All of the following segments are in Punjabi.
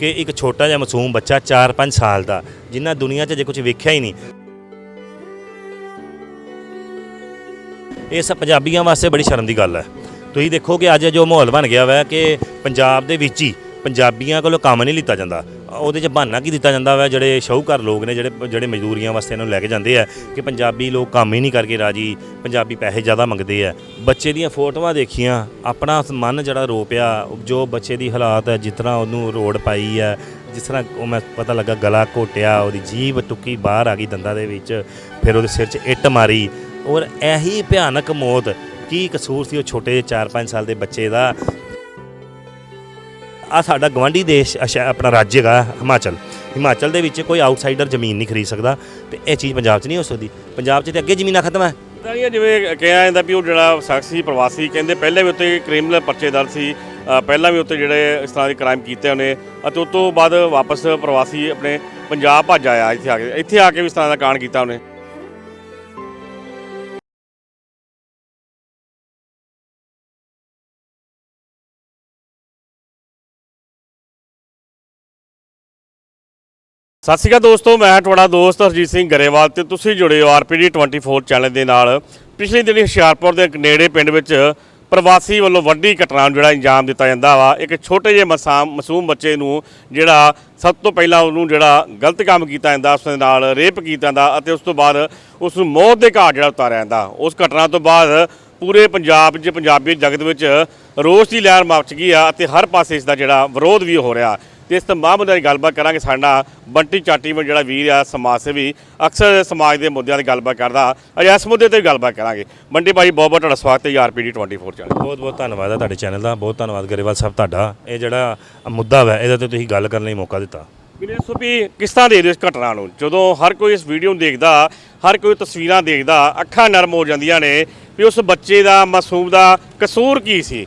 ਕਿ ਇੱਕ ਛੋਟਾ ਜਿਹਾ ਮਾਸੂਮ ਬੱਚਾ 4-5 ਸਾਲ ਦਾ, ਜਿਨ੍ਹਾਂ ਦੁਨੀਆ 'ਚ ਜੇ ਕੁਝ ਵੇਖਿਆ ਹੀ ਨਹੀਂ। ਇਹ ਸਭ ਪੰਜਾਬੀਆਂ ਵਾਸਤੇ ਬੜੀ ਸ਼ਰਮ ਦੀ ਗੱਲ ਹੈ। ਤੁਸੀਂ ਦੇਖੋ ਕਿ ਅੱਜ ਜੋ ਮਾਹੌਲ ਬਣ ਗਿਆ ਵਾ ਕਿ ਪੰਜਾਬ ਦੇ ਵਿੱਚ ਹੀ ਪੰਜਾਬੀਆਂ ਕੋਲੋਂ ਕੰਮ ਨਹੀਂ ਲਿੱਤਾ ਜਾਂਦਾ। ਉਹਦੇ 'ਚ ਬਹਾਨਾ ਕੀ ਦਿੱਤਾ ਜਾਂਦਾ ਵਾ? ਜਿਹੜੇ ਸ਼ਾਹੂਕਾਰ ਲੋਕ ਨੇ, ਜਿਹੜੇ ਜਿਹੜੇ ਮਜ਼ਦੂਰੀਆਂ ਵਾਸਤੇ ਇਹਨਾਂ ਨੂੰ ਲੈ ਕੇ ਜਾਂਦੇ ਆ ਕਿ ਪੰਜਾਬੀ ਲੋਕ ਕੰਮ ਹੀ ਨਹੀਂ ਕਰਕੇ ਰਾਜੀ, ਪੰਜਾਬੀ ਪੈਸੇ ਜ਼ਿਆਦਾ ਮੰਗਦੇ ਆ। ਬੱਚੇ ਦੀਆਂ ਫੋਟੋਆਂ ਦੇਖੀਆਂ, ਆਪਣਾ ਮਨ ਜਿਹੜਾ ਰੋ ਪਿਆ ਜੋ ਬੱਚੇ ਦੀ ਹਾਲਾਤ ਹੈ ਜਿਸ ਤਰ੍ਹਾਂ ਉਹਨੂੰ ਰੋਡ ਪਾਈ ਹੈ ਜਿਸ ਤਰ੍ਹਾਂ ਉਹ ਮੈਂ ਪਤਾ ਲੱਗਾ ਗਲਾ ਘੋਟਿਆ, ਉਹਦੀ ਜੀਭ ਟੁੱਕੀ ਬਾਹਰ ਆ ਗਈ ਦੰਦਾਂ ਦੇ ਵਿੱਚ, ਫਿਰ ਉਹਦੇ ਸਿਰ 'ਚ ਇੱਟ ਮਾਰੀ। ਔਰ ਇਹੀ ਭਿਆਨਕ ਮੌਤ, ਕੀ ਕਸੂਰ ਸੀ ਉਹ ਛੋਟੇ 4-5 ਸਾਲ ਦੇ ਬੱਚੇ ਦਾ? ਆ ਸਾਡਾ ਗਵਾਂਢੀ ਦੇਸ਼ ਅਸ਼ਾ- ਆਪਣਾ ਰਾਜ ਹੈਗਾ ਹਿਮਾਚਲ। ਹਿਮਾਚਲ ਦੇ ਵਿੱਚ ਕੋਈ ਆਊਟਸਾਈਡਰ ਜ਼ਮੀਨ ਨਹੀਂ ਖਰੀਦ ਸਕਦਾ ਤੇ ਇਹ ਚੀਜ਼ ਪੰਜਾਬ 'ਚ ਨਹੀਂ ਹੋ ਸਕਦੀ। ਪੰਜਾਬ 'ਚ ਤੇ ਅੱਗੇ ਜ਼ਮੀਨਾਂ ਖਤਮ ਹੈ ਤਾਂ ਇਹ ਜਿਵੇਂ ਕਿਹਾ ਜਾਂਦਾ ਵੀ ਉਹ ਜਿਹੜਾ ਸ਼ਖਸ ਸੀ ਪ੍ਰਵਾਸੀ ਕਹਿੰਦੇ ਪਹਿਲੇ ਵੀ ਉੱਤੇ ਕ੍ਰਿਮੀਨਲ ਪਰਚੇ ਦਰਜ ਸੀ ਅ, ਪਹਿਲਾਂ ਵੀ ਉੱਤੇ ਜਿਹੜੇ ਇਸ ਤਰ੍ਹਾਂ ਦੇ ਕ੍ਰਾਈਮ ਕੀਤੇ ਉਹਨੇ ਅਤੇ ਉਸ ਤੋਂ ਬਾਅਦ ਵਾਪਸ ਪ੍ਰਵਾਸੀ ਆਪਣੇ ਪੰਜਾਬ ਭੱਜ ਆਇਆ ਇੱਥੇ ਆ ਕੇ ਇੱਥੇ ਆ ਕੇ ਵੀ ਇਸ ਤਰ੍ਹਾਂ ਦਾ ਕਾਂਡ ਕੀਤਾ ਉਹਨੇ। ਸਤਿ ਸ਼੍ਰੀ ਅਕਾਲ ਦੋਸਤੋ, ਮੈਂ ਤੁਹਾਡਾ ਦੋਸਤ ਹਰਜੀਤ ਸਿੰਘ ਗਰੇਵਾਲ ਤੇ ਤੁਸੀਂ ਜੁੜੇ ਹੋ ਆਰਪੀਡੀ 24 ਚੈਨਲ ਦੇ ਨਾਲ। ਪਿਛਲੇ ਦਿਨੀ ਹੁਸ਼ਿਆਰਪੁਰ ਦੇ ਨੇੜੇ ਪਿੰਡ ਵਿੱਚ ਪ੍ਰਵਾਸੀ ਵੱਲੋਂ ਵੱਡੀ ਘਟਨਾ ਨੂੰ ਜਿਹੜਾ ਅੰਜਾਮ ਦਿੱਤਾ ਜਾਂਦਾ ਵਾ, ਇੱਕ ਛੋਟੇ ਜਿਹੇ ਮਸਾਮ ਮਾਸੂਮ ਬੱਚੇ ਨੂੰ ਜਿਹੜਾ ਸਭ ਤੋਂ ਪਹਿਲਾਂ ਉਹਨੂੰ ਜਿਹੜਾ ਗਲਤ ਕੰਮ ਕੀਤਾ ਜਾਂਦਾ, ਉਸ ਦੇ ਨਾਲ ਰੇਪ ਕੀਤਾ ਜਾਂਦਾ ਅਤੇ ਉਸ ਤੋਂ ਬਾਅਦ ਉਸ ਨੂੰ ਮੌਤ ਦੇ ਘਾਟ ਜਿਹੜਾ ਉਤਾਰਿਆ ਜਾਂਦਾ। ਉਸ ਘਟਨਾ ਤੋਂ ਬਾਅਦ ਪੂਰੇ ਪੰਜਾਬ 'ਚ ਪੰਜਾਬੀ ਜਗਤ ਵਿੱਚ ਰੋਸ ਦੀ ਲਹਿਰ ਮਚ ਗਈ ਆ ਅਤੇ ਹਰ ਪਾਸੇ ਇਸ ਦਾ ਜਿਹੜਾ ਵਿਰੋਧ ਵੀ ਹੋ ਰਿਹਾ। ਤੇ ਇਸ ਤਮਾਮ ਮੁੱਦਿਆਂ ਦੀ ਗੱਲਬਾਤ ਕਰਾਂਗੇ ਸਾਡਾ ਬੰਟੀ ਚਾਟੀ ਮੇ ਜਿਹੜਾ ਵੀਰ ਆ ਸਮਾਜ ਸੇਵੀ ਅਕਸਰ ਸਮਾਜ ਦੇ ਮੁੱਦਿਆਂ ਦੀ ਗੱਲਬਾਤ ਕਰਦਾ। ਅੱਜ ਇਸ ਮੁੱਦੇ ਤੇ ਵੀ ਗੱਲਬਾਤ ਕਰਾਂਗੇ। ਬੰਟੀ ਭਾਈ ਬਹੁਤ ਬਹੁਤ ਤੁਹਾਡਾ ਸਵਾਗਤ ਹੈ ਆਰਪੀਡੀ 24 ਚੈਨਲ ਬਹੁਤ ਬਹੁਤ ਧੰਨਵਾਦ ਹੈ ਤੁਹਾਡੇ ਚੈਨਲ ਦਾ। ਬਹੁਤ ਧੰਨਵਾਦ ਗਰੇਵਾਲ ਸਾਹਿਬ ਤੁਹਾਡਾ। ਇਹ ਜਿਹੜਾ ਮੁੱਦਾ ਵਾ ਇਹਦੇ ਤੇ ਤੁਸੀਂ ਗੱਲ ਕਰਨ ਲਈ ਮੌਕਾ ਦਿੱਤਾ। ਵੀਰੇ ਸੋ ਵੀ ਕਿਸ ਤਰ੍ਹਾਂ ਦੇ ਇਸ ਘਟਨਾ ਨੂੰ? ਜਦੋਂ ਹਰ ਕੋਈ ਇਸ ਵੀਡੀਓ ਨੂੰ ਦੇਖਦਾ ਹਰ ਕੋਈ ਤਸਵੀਰਾਂ ਦੇਖਦਾ ਅੱਖਾਂ ਨਰਮ ਹੋ ਜਾਂਦੀਆਂ ਨੇ ਵੀ ਉਸ ਬੱਚੇ ਦਾ ਮਾਸੂਮ ਦਾ ਕਸੂਰ ਕੀ ਸੀ?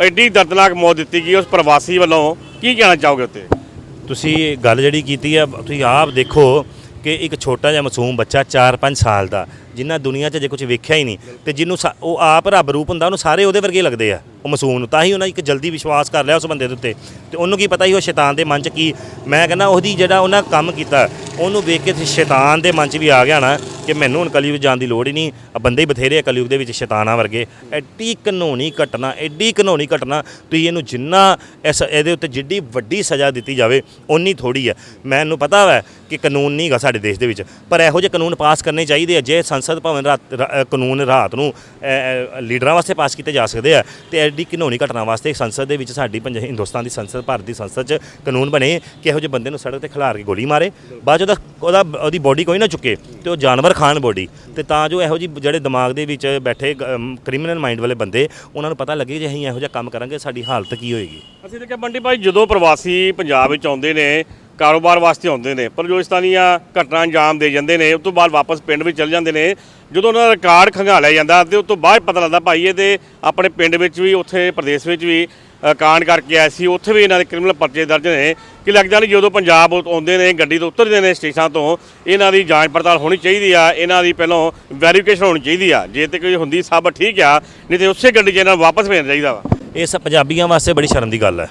ਐਡੀ ਦਰਦਨਾਕ ਮੌਤ ਦਿੱਤੀ ਗਈ ਉਸ ਪ੍ਰਵਾਸੀ ਵੱਲੋਂ। ਕੀ ਕਹਿਣਾ ਚਾਹੋਗੇ ਉੱਤੇ? ਤੁਸੀਂ ਗੱਲ ਜਿਹੜੀ ਕੀਤੀ ਆ, ਤੁਸੀਂ ਆਪ ਦੇਖੋ ਕਿ ਇੱਕ ਛੋਟਾ ਜਿਹਾ ਮਾਸੂਮ ਬੱਚਾ 4-5 ਸਾਲ ਦਾ ਜਿਨ੍ਹਾਂ ਦੁਨੀਆ 'ਚ ਜੇ ਕੁਝ ਵੇਖਿਆ ਹੀ ਨਹੀਂ ਤੇ ਜਿਹਨੂੰ ਸਾ- ਉਹ ਆਪ ਰੱਬ ਰੂਪ ਹੁੰਦਾ, ਉਹਨੂੰ ਸਾਰੇ ਉਹਦੇ ਵਰਗੇ ਲੱਗਦੇ ਆ। ਉਹ ਮਾਸੂਮ ਨੂੰ, ਤਾਂ ਹੀ ਉਹਨਾਂ ਇੱਕ ਜਲਦੀ ਵਿਸ਼ਵਾਸ ਕਰ ਲਿਆ ਉਸ ਬੰਦੇ ਦੇ ਉੱਤੇ। ਤੇ ਉਹਨੂੰ ਕੀ ਪਤਾ ਸੀ ਉਹ ਸ਼ੈਤਾਨ ਦੇ ਮਨ 'ਚ ਕੀ ਮੈਂ ਕਹਿੰਦਾ ਉਹਦੀ ਜਿਹੜਾ ਉਹਨਾਂ ਕੰਮ ਕੀਤਾ, ਉਹਨੂੰ ਵੇਖ ਕੇ ਸ਼ੈਤਾਨ ਦੇ ਮਨ 'ਚ ਵੀ ਆ ਗਿਆ ਨਾ ਕਿ ਮੈਨੂੰ ਹੁਣ ਕਲਯੁਗ ਜਾਣ ਦੀ ਲੋੜ ਹੀ ਨਹੀਂ। ਆ ਬੰਦੇ ਹੀ ਬਥੇਰੇ ਆ ਕਲਯੁਗ ਦੇ ਵਿੱਚ ਸ਼ੈਤਾਨਾਂ ਵਰਗੇ। ਐਡੀ ਘਨੋਣੀ ਘਟਨਾ, ਐਡੀ ਘਨੋਣੀ ਘਟਨਾ, ਤੁਸੀਂ ਇਹਨੂੰ ਜਿੰਨਾ ਇਸ ਇਹਦੇ ਉੱਤੇ ਜਿੱਡੀ ਵੱਡੀ ਸਜ਼ਾ ਦਿੱਤੀ ਜਾਵੇ, ਓਨੀ ਥੋੜੀ ਹੈ ਮੈਨੂੰ ਪਤਾ ਹੈ ਕਿ ਕਾਨੂੰਨ ਨਹੀਂ ਹੈਗਾ ਸਾਡੇ ਦੇਸ਼ ਦੇ ਵਿੱਚ। ਪਰ ਇਹੋ ਜਿਹੇ ਕਾਨੂੰਨ ਪਾਸ ਕਰਨੇ ਚਾਹੀਦੇ ਆ, ਜੇ ਸੰਸਦ ਭਵਨ ਰਾਤ ਕਾਨੂੰਨ ਰਾਤ ਨੂੰ ਲੀਡਰਾਂ ਵਾਸਤੇ ਪਾਸ ਕੀਤੇ ਜਾ ਸਕਦੇ ਆ, ਤੇ ਐਡੀ ਘਿਨੌਣੀ ਘਟਨਾ ਵਾਸਤੇ ਸੰਸਦ ਦੇ ਵਿੱਚ ਸਾਡੀ ਪੰਜ ਹਿੰਦੁਸਤਾਨ ਦੀ ਸੰਸਦ, ਭਾਰਤ ਦੀ ਸੰਸਦ 'ਚ ਕਾਨੂੰਨ ਬਣੇ, ਕਿ ਇਹੋ ਜਿਹੇ ਬੰਦੇ ਨੂੰ ਸੜਕ ਤੇ ਖਿਲਾਰ ਕੇ ਗੋਲੀ ਮਾਰੇ। ਬਾਅਦ 'ਚ ਉਹਦਾ ਉਹਦਾ, ਉਹਦੀ ਬੋਡੀ ਕੋਈ ਨਾ ਚੁੱਕੇ ਤੇ ਉਹ ਜਾਨਵਰ ਖਾਣ ਬੋਡੀ ਤੇ ਤਾਂ ਜੋ ਇਹੋ ਜਿਹੀ ਜਿਹੜੇ ਦਿਮਾਗ ਦੇ ਵਿੱਚ ਬੈਠੇ ਕ੍ਰਿਮੀਨਲ ਮਾਈਂਡ ਵਾਲੇ ਬੰਦੇ, ਉਹਨਾਂ ਨੂੰ ਪਤਾ ਲੱਗੇ ਜੇ ਅਸੀਂ ਇਹੋ ਜਿਹਾ ਕੰਮ ਕਰਾਂਗੇ, ਸਾਡੀ ਹਾਲਤ ਕੀ ਹੋਏਗੀ। ਅਸੀਂ ਦੇਖਿਆ ਬੰਡੀ ਭਾਈ, ਜਦੋਂ ਪ੍ਰਵਾਸੀ ਪੰਜਾਬ ਵਿੱਚ ਆਉਂਦੇ ਨੇ ਕਾਰੋਬਾਰ ਵਾਸਤੇ ਆਉਂਦੇ ਨੇ, ਪਰ ਜੋ ਇਸ ਤਰ੍ਹਾਂ ਦੀਆਂ ਘਟਨਾ ਅੰਜਾਮ ਦੇ ਜਾਂਦੇ ਨੇ, ਉਸ ਤੋਂ ਬਾਅਦ ਵਾਪਸ ਪਿੰਡ ਵਿੱਚ ਚਲ ਜਾਂਦੇ ਨੇ, ਜਦੋਂ ਉਹਨਾਂ ਦਾ ਰਿਕਾਰਡ ਖੰਗਾਲਿਆ ਜਾਂਦਾ ਤੇ ਉਸ ਤੋਂ ਬਾਅਦ ਪਤਾ ਲੱਗਦਾ ਭਾਈ ਇਹ ਤੇ ਆਪਣੇ ਪਿੰਡ ਵਿੱਚ ਵੀ, ਉੱਥੇ ਪ੍ਰਦੇਸ਼ ਵਿੱਚ ਵੀ ਕਾਂਡ ਕਰਕੇ ਆਏ ਸੀ, ਉੱਥੇ ਵੀ ਇਹਨਾਂ ਦੇ ਕ੍ਰਿਮੀਨਲ ਪਰਚੇ ਦਰਜ ਨੇ, ਕਿ ਲੱਗਦਾ ਨਹੀਂ ਜਦੋਂ ਪੰਜਾਬ ਆਉਂਦੇ ਨੇ, ਗੱਡੀ ਤੋਂ ਉਤਰਦੇ ਨੇ ਸਟੇਸ਼ਨਾਂ ਤੋਂ, ਇਹਨਾਂ ਦੀ ਜਾਂਚ ਪੜਤਾਲ ਹੋਣੀ ਚਾਹੀਦੀ ਆ, ਇਹਨਾਂ ਦੀ ਪਹਿਲਾਂ ਵੈਰੀਫਿਕੇਸ਼ਨ ਹੋਣੀ ਚਾਹੀਦੀ ਆ, ਜੇ ਤੇ ਕੋਈ ਹੁੰਦੀ ਸਭ ਠੀਕ ਆ, ਨਹੀਂ ਤੇ ਉਸੇ ਗੱਡੀ 'ਚ ਇਹਨਾਂ ਨੂੰ ਵਾਪਸ ਭੇਜਣਾ ਚਾਹੀਦਾ ਵਾ। ਇਹ ਸਭ ਪੰਜਾਬੀਆਂ ਵਾਸਤੇ ਬੜੀ ਸ਼ਰਮ ਦੀ ਗੱਲ ਹੈ।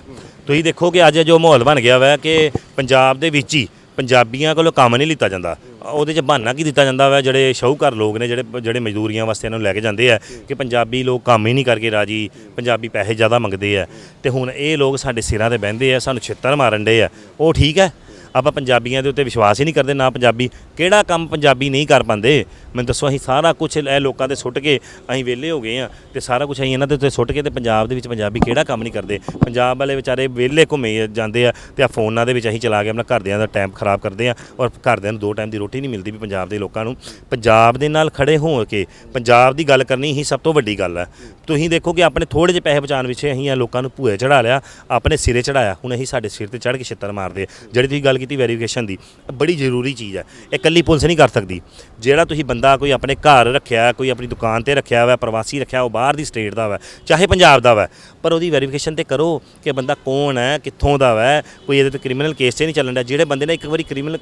ਤੁਸੀਂ ਦੇਖੋ ਕਿ ਅੱਜ ਜੋ ਮਾਹੌਲ ਬਣ ਗਿਆ ਵਾ ਕਿ ਪੰਜਾਬ ਦੇ ਵਿੱਚ ਹੀ ਪੰਜਾਬੀਆਂ ਕੋਲੋਂ ਕੰਮ ਨਹੀਂ ਲਿੱਤਾ ਜਾਂਦਾ। ਉਹਦੇ 'ਚ ਬਹਾਨਾ ਕੀ ਦਿੱਤਾ ਜਾਂਦਾ ਵਾ? ਜਿਹੜੇ ਸ਼ਾਹੂਕਾਰ ਲੋਕ ਨੇ, ਜਿਹੜੇ ਜਿਹੜੇ ਮਜ਼ਦੂਰੀਆਂ ਵਾਸਤੇ ਇਹਨਾਂ ਨੂੰ ਲੈ ਕੇ ਜਾਂਦੇ ਆ ਕਿ ਪੰਜਾਬੀ ਲੋਕ ਕੰਮ ਹੀ ਨਹੀਂ ਕਰਕੇ ਰਾਜੀ, ਪੰਜਾਬੀ ਪੈਸੇ ਜ਼ਿਆਦਾ ਮੰਗਦੇ ਆ। ਤੇ ਹੁਣ ਇਹ ਲੋਕ ਸਾਡੇ ਸਿਰਾਂ ਤੇ ਬਹਿੰਦੇ ਆ, ਸਾਨੂੰ ਛਿੱਤਰ ਮਾਰਨ ਡੇ ਆ। ਉਹ ਠੀਕ ਹੈ? ਆਪਾਂ ਪੰਜਾਬੀਆਂ ਦੇ ਉੱਤੇ ਵਿਸ਼ਵਾਸ ਹੀ ਨਹੀਂ ਕਰਦੇ, ਨਾ ਪੰਜਾਬੀ ਕਿਹੜਾ ਕੰਮ ਪੰਜਾਬੀ ਨਹੀਂ ਕਰ ਪਾਉਂਦੇ। ਮੈਨੂੰ ਦੱਸੋ, ਅਸੀਂ ਸਾਰਾ ਕੁਝ ਇਹ ਲੋਕਾਂ ਦੇ ਸੁੱਟ ਕੇ ਅਸੀਂ ਵਿਹਲੇ ਹੋ ਗਏ ਆ ਤੇ ਸਾਰਾ ਕੁਝ ਅਸੀਂ ਇਹਨਾਂ ਦੇ ਉੱਤੇ ਸੁੱਟ ਕੇ ਤੇ ਪੰਜਾਬ ਦੇ ਵਿੱਚ ਪੰਜਾਬੀ ਕਿਹੜਾ ਕੰਮ ਨਹੀਂ ਕਰਦੇ। ਪੰਜਾਬ ਵਾਲੇ ਵਿਚਾਰੇ ਵਿਹਲੇ ਘੁੰਮੇ ਜਾਂਦੇ ਆ ਤੇ ਆ ਫੋਨਾਂ ਦੇ ਵਿੱਚ ਅਸੀਂ ਚਲਾ ਕੇ ਆਪਣਾ ਘਰਦਿਆਂ ਦਾ ਟਾਈਮ ਖਰਾਬ ਕਰਦੇ ਆ ਔਰ ਘਰਦਿਆਂ ਨੂੰ ਦੋ ਟਾਈਮ ਦੀ ਰੋਟੀ ਨਹੀਂ ਮਿਲਦੀ ਵੀ ਪੰਜਾਬ ਦੇ ਲੋਕਾਂ ਨੂੰ। ਪੰਜਾਬ ਦੇ ਨਾਲ ਖੜੇ ਹੋ ਕੇ, ਪੰਜਾਬ ਦੀ ਗੱਲ ਕਰਨੀ ਹੀ ਸਭ ਤੋਂ ਵੱਡੀ ਗੱਲ ਹੈ। ਤੁਸੀਂ ਦੇਖੋ ਕਿ ਆਪਣੇ ਥੋੜੇ ਜਿਹੇ ਪੈਸੇ ਬਚਾਉਣ ਵਿੱਚ ਅਸੀਂ ਇਹ ਲੋਕਾਂ ਨੂੰ ਭੂਏ ਚੜਾ ਲਿਆ, ਆਪਣੇ ਸਿਰੇ ਚੜਾਇਆ ਹੁਣ ਅਸੀਂ ਸਾਡੇ ਸਿਰ ਤੇ ਚੜ ਕੇ ਛਿੱਤਰ ਮਾਰਦੇ ਆ। ਜਿਹੜੀ ਤੁਸੀਂ ਗੱਲ ਕੀਤੀ ਵੈਰੀਫਿਕੇਸ਼ਨ ਦੀ ਬੜੀ ਜ਼ਰੂਰੀ ਚੀਜ਼ ਹੈ, ਇਹ ਇਕੱਲੀ ਪੁਲਿਸ ਨਹੀਂ ਕਰ ਸਕਦੀ। ਜਿਹੜਾ ਤੁਸੀਂ ਬੰਦਾ ਕੋਈ ਆਪਣੇ ਘਰ ਰੱਖਿਆ, ਕੋਈ ਆਪਣੀ ਦੁਕਾਨ ਤੇ ਰੱਖਿਆ ਹੋਇਆ ਪ੍ਰਵਾਸੀ ਰੱਖਿਆ, ਉਹ ਬਾਹਰ ਦੀ ਸਟੇਟ ਦਾ ਵਾ, ਚਾਹੇ ਪੰਜਾਬ ਦਾ ਵਾ, ਪਰ ਉਹਦੀ ਵੈਰੀਫਿਕੇਸ਼ਨ ਤੇ ਕਰੋ ਕਿ ਬੰਦਾ ਕੌਣ ਹੈ, ਕਿੱਥੋਂ ਦਾ ਵਾ, ਕੋਈ ਇਹਦੇ ਤੇ ਕ੍ਰਿਮੀਨਲ ਕੇਸ ਤੇ ਨਹੀਂ ਚੱਲਣ ਦਾ ਜਿਹੜੇ ਬੰਦੇ ਨੇ ਇੱਕ ਵਾਰੀ ਕ੍ਰਿਮੀਨਲ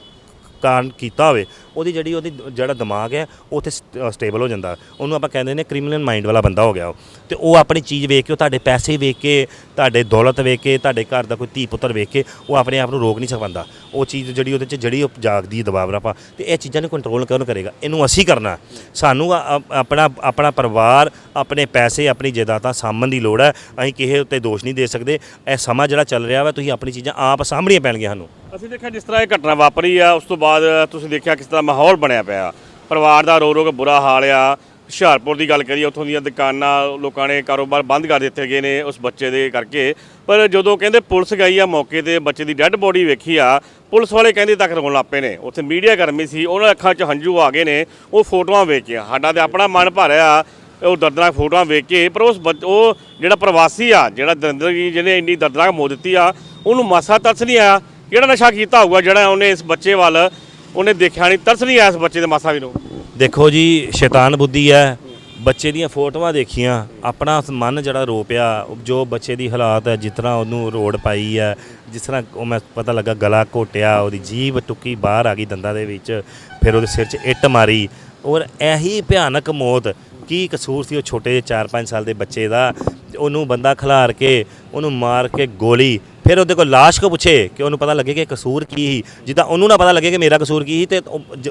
ਕਾਰਨ ਕੀਤਾ ਹੋਵੇ, ਉਹਦੀ ਜਿਹੜੀ ਉਹਦੀ ਜਿਹੜਾ ਦਿਮਾਗ ਹੈ, ਉਹ ਉੱਥੇ ਸਟੇਬਲ ਹੋ ਜਾਂਦਾ। ਉਹਨੂੰ ਆਪਾਂ ਕਹਿੰਦੇ ਨੇ ਕ੍ਰਿਮੀਨਲ ਮਾਈਂਡ ਵਾਲਾ ਬੰਦਾ ਹੋ ਗਿਆ ਉਹ। ਤੇ ਉਹ ਆਪਣੀ ਚੀਜ਼ ਵੇਖ ਕੇ, ਉਹ ਤੁਹਾਡੇ ਪੈਸੇ ਵੇਖ ਕੇ, ਤੁਹਾਡੇ ਦੌਲਤ ਵੇਖ ਕੇ, ਤੁਹਾਡੇ ਘਰ ਦਾ ਕੋਈ ਧੀ ਪੁੱਤਰ ਵੇਖ ਕੇ, ਉਹ ਆਪਣੇ ਆਪ ਨੂੰ ਰੋਕ ਨਹੀਂ ਸਕਦਾ। ਉਹ ਚੀਜ਼ ਜਿਹੜੀ ਉਹਦੇ 'ਚ ਜਿਹੜੀ ਉਹ ਜਾਗਦੀ ਹੈ ਦਬਾਅ ਰੱਪਾ ਤੇ ਇਹ ਚੀਜ਼ਾਂ ਨੂੰ ਕੰਟਰੋਲ ਕੌਣ ਕਰੇਗਾ? ਇਹਨੂੰ ਅਸੀਂ ਕਰਨਾ। ਸਾਨੂੰ ਆਪਣਾ ਆਪਣਾ ਪਰਿਵਾਰ, ਆਪਣੇ ਪੈਸੇ, ਆਪਣੀ ਜਾਇਦਾਦਾਂ ਸਾਂਭਣ ਦੀ ਲੋੜ ਹੈ। ਅਸੀਂ ਕਿਸੇ ਉੱਤੇ ਦੋਸ਼ ਨਹੀਂ ਦੇ ਸਕਦੇ। ਇਹ ਸਮਾਂ ਜਿਹੜਾ ਚੱਲ ਰਿਹਾ ਵਾ, ਤੁਸੀਂ ਆਪਣੀ ਚੀਜ਼ਾਂ ਆਪ ਸਾਂਭਣੀਆਂ ਪੈਣਗੀਆਂ ਸਾਨੂੰ। ਅਸੀਂ ਦੇਖਿਆ ਜਿਸ ਤਰ੍ਹਾਂ ਇਹ ਘਟਨਾ ਵਾਪਰੀ ਆ, ਉਸ ਤੋਂ ਬਾਅਦ ਤੁਸੀਂ ਦੇਖਿਆ ਕਿਸ ਤਰ੍ਹਾਂ ਮਾਹੌਲ ਬਣਿਆ ਪਿਆ। ਪਰਿਵਾਰ ਦਾ ਰੋ ਰੋ ਕੇ ਬੁਰਾ ਹਾਲ ਆ। ਹੁਸ਼ਿਆਰਪੁਰ ਦੀ ਗੱਲ ਕਰੀਏ, ਉੱਥੋਂ ਦੀਆਂ ਦੁਕਾਨਾਂ, ਲੋਕਾਂ ਨੇ ਕਾਰੋਬਾਰ ਬੰਦ ਕਰ ਦਿੱਤੇ ਗਏ ਨੇ ਉਸ ਬੱਚੇ ਦੇ ਕਰਕੇ। ਪਰ ਜਦੋਂ ਕਹਿੰਦੇ ਪੁਲਿਸ ਗਈ ਆ ਮੌਕੇ ਤੇ, ਬੱਚੇ ਦੀ ਡੈੱਡ ਬੋਡੀ ਵੇਖੀ ਆ, ਪੁਲਿਸ ਵਾਲੇ ਕਹਿੰਦੇ ਤੱਕ ਰੋਣ ਲੱਪੇ ਨੇ। ਉੱਥੇ ਮੀਡੀਆ ਕਰਮੀ ਸੀ, ਉਹਨਾਂ ਅੱਖਾਂ 'ਚ ਹੰਝੂ ਆ ਗਏ ਨੇ, ਉਹ ਫੋਟੋਆਂ ਵੇਖ ਕੇ ਸਾਡਾ ਤੇ ਆਪਣਾ ਮਨ ਭਰਿਆ ਉਹ ਦਰਦਨਾਕ ਫੋਟੋਆਂ ਵੇਖ ਕੇ। ਪਰ ਉਸ ਬੱਚ- ਉਹ ਜਿਹੜਾ ਪ੍ਰਵਾਸੀ ਆ, ਜਿਹੜਾ ਦਰਿੰਦਰ ਜੀ ਜਿਹਨੇ ਇੰਨੀ ਦਰਦਨਾਕ ਮੌਤ ਦਿੱਤੀ ਆ, ਉਹਨੂੰ ਮਾਸਾ ਤਰਸ ਨਹੀਂ ਆਇਆ। ਜਿਹੜਾ ਨਸ਼ਾ ਕੀਤਾ ਹੋਊਗਾ ਜਿਹੜਾ ਉਹਨੇ ਇਸ ਬੱਚੇ ਵੱਲ, ਉਹਨੇ ਦੇਖਿਆ ਨਹੀਂ, ਤਰਸ ਨਹੀਂ ਆਇਆ ਇਸ ਬੱਚੇ ਦੇ ਮਾਸਾ ਵੀ ਨੂੰ ਦੇਖੋ ਜੀ, ਸ਼ੈਤਾਨ ਬੁੱਧੀ ਹੈ। ਬੱਚੇ ਦੀਆਂ ਫੋਟੋਆਂ ਦੇਖੀਆਂ, ਆਪਣਾ ਮਨ ਜਿਹੜਾ ਰੋ ਪਿਆ ਜੋ ਬੱਚੇ ਦੀ ਹਾਲਾਤ ਹੈ, ਜਿਸ ਤਰ੍ਹਾਂ ਉਹਨੂੰ ਰੋੜ ਪਾਈ ਹੈ, ਜਿਸ ਤਰ੍ਹਾਂ ਉਹ ਮੈਂ ਪਤਾ ਲੱਗਾ ਗਲਾ ਘੋਟਿਆ, ਉਹਦੀ ਜੀਭ ਟੁੱਕੀ ਬਾਹਰ ਆ ਗਈ ਦੰਦਾਂ ਦੇ ਵਿੱਚ, ਫਿਰ ਉਹਦੇ ਸਿਰ 'ਚ ਇੱਟ ਮਾਰੀ। ਔਰ ਇਹੀ ਭਿਆਨਕ ਮੌਤ, ਕੀ ਕਸੂਰ ਸੀ ਉਹ ਛੋਟੇ 4-5 ਸਾਲ ਦੇ ਬੱਚੇ ਦਾ? ਉਹਨੂੰ ਬੰਦਾ ਖਿਲਾਰ ਕੇ, ਉਹਨੂੰ ਮਾਰ ਕੇ ਗੋਲੀ ਫਿਰ ਉਹਦੇ ਕੋਲ ਲਾਸ਼ ਕੋ ਪੁੱਛੇ ਕਿ ਉਹਨੂੰ ਪਤਾ ਲੱਗੇ ਕਿ ਕਸੂਰ ਕੀ ਸੀ। ਜਿੱਦਾਂ ਉਹਨੂੰ ਨਾ ਪਤਾ ਲੱਗੇ ਕਿ ਮੇਰਾ ਕਸੂਰ ਕੀ ਸੀ ਤੇ ਉਹ ਜ-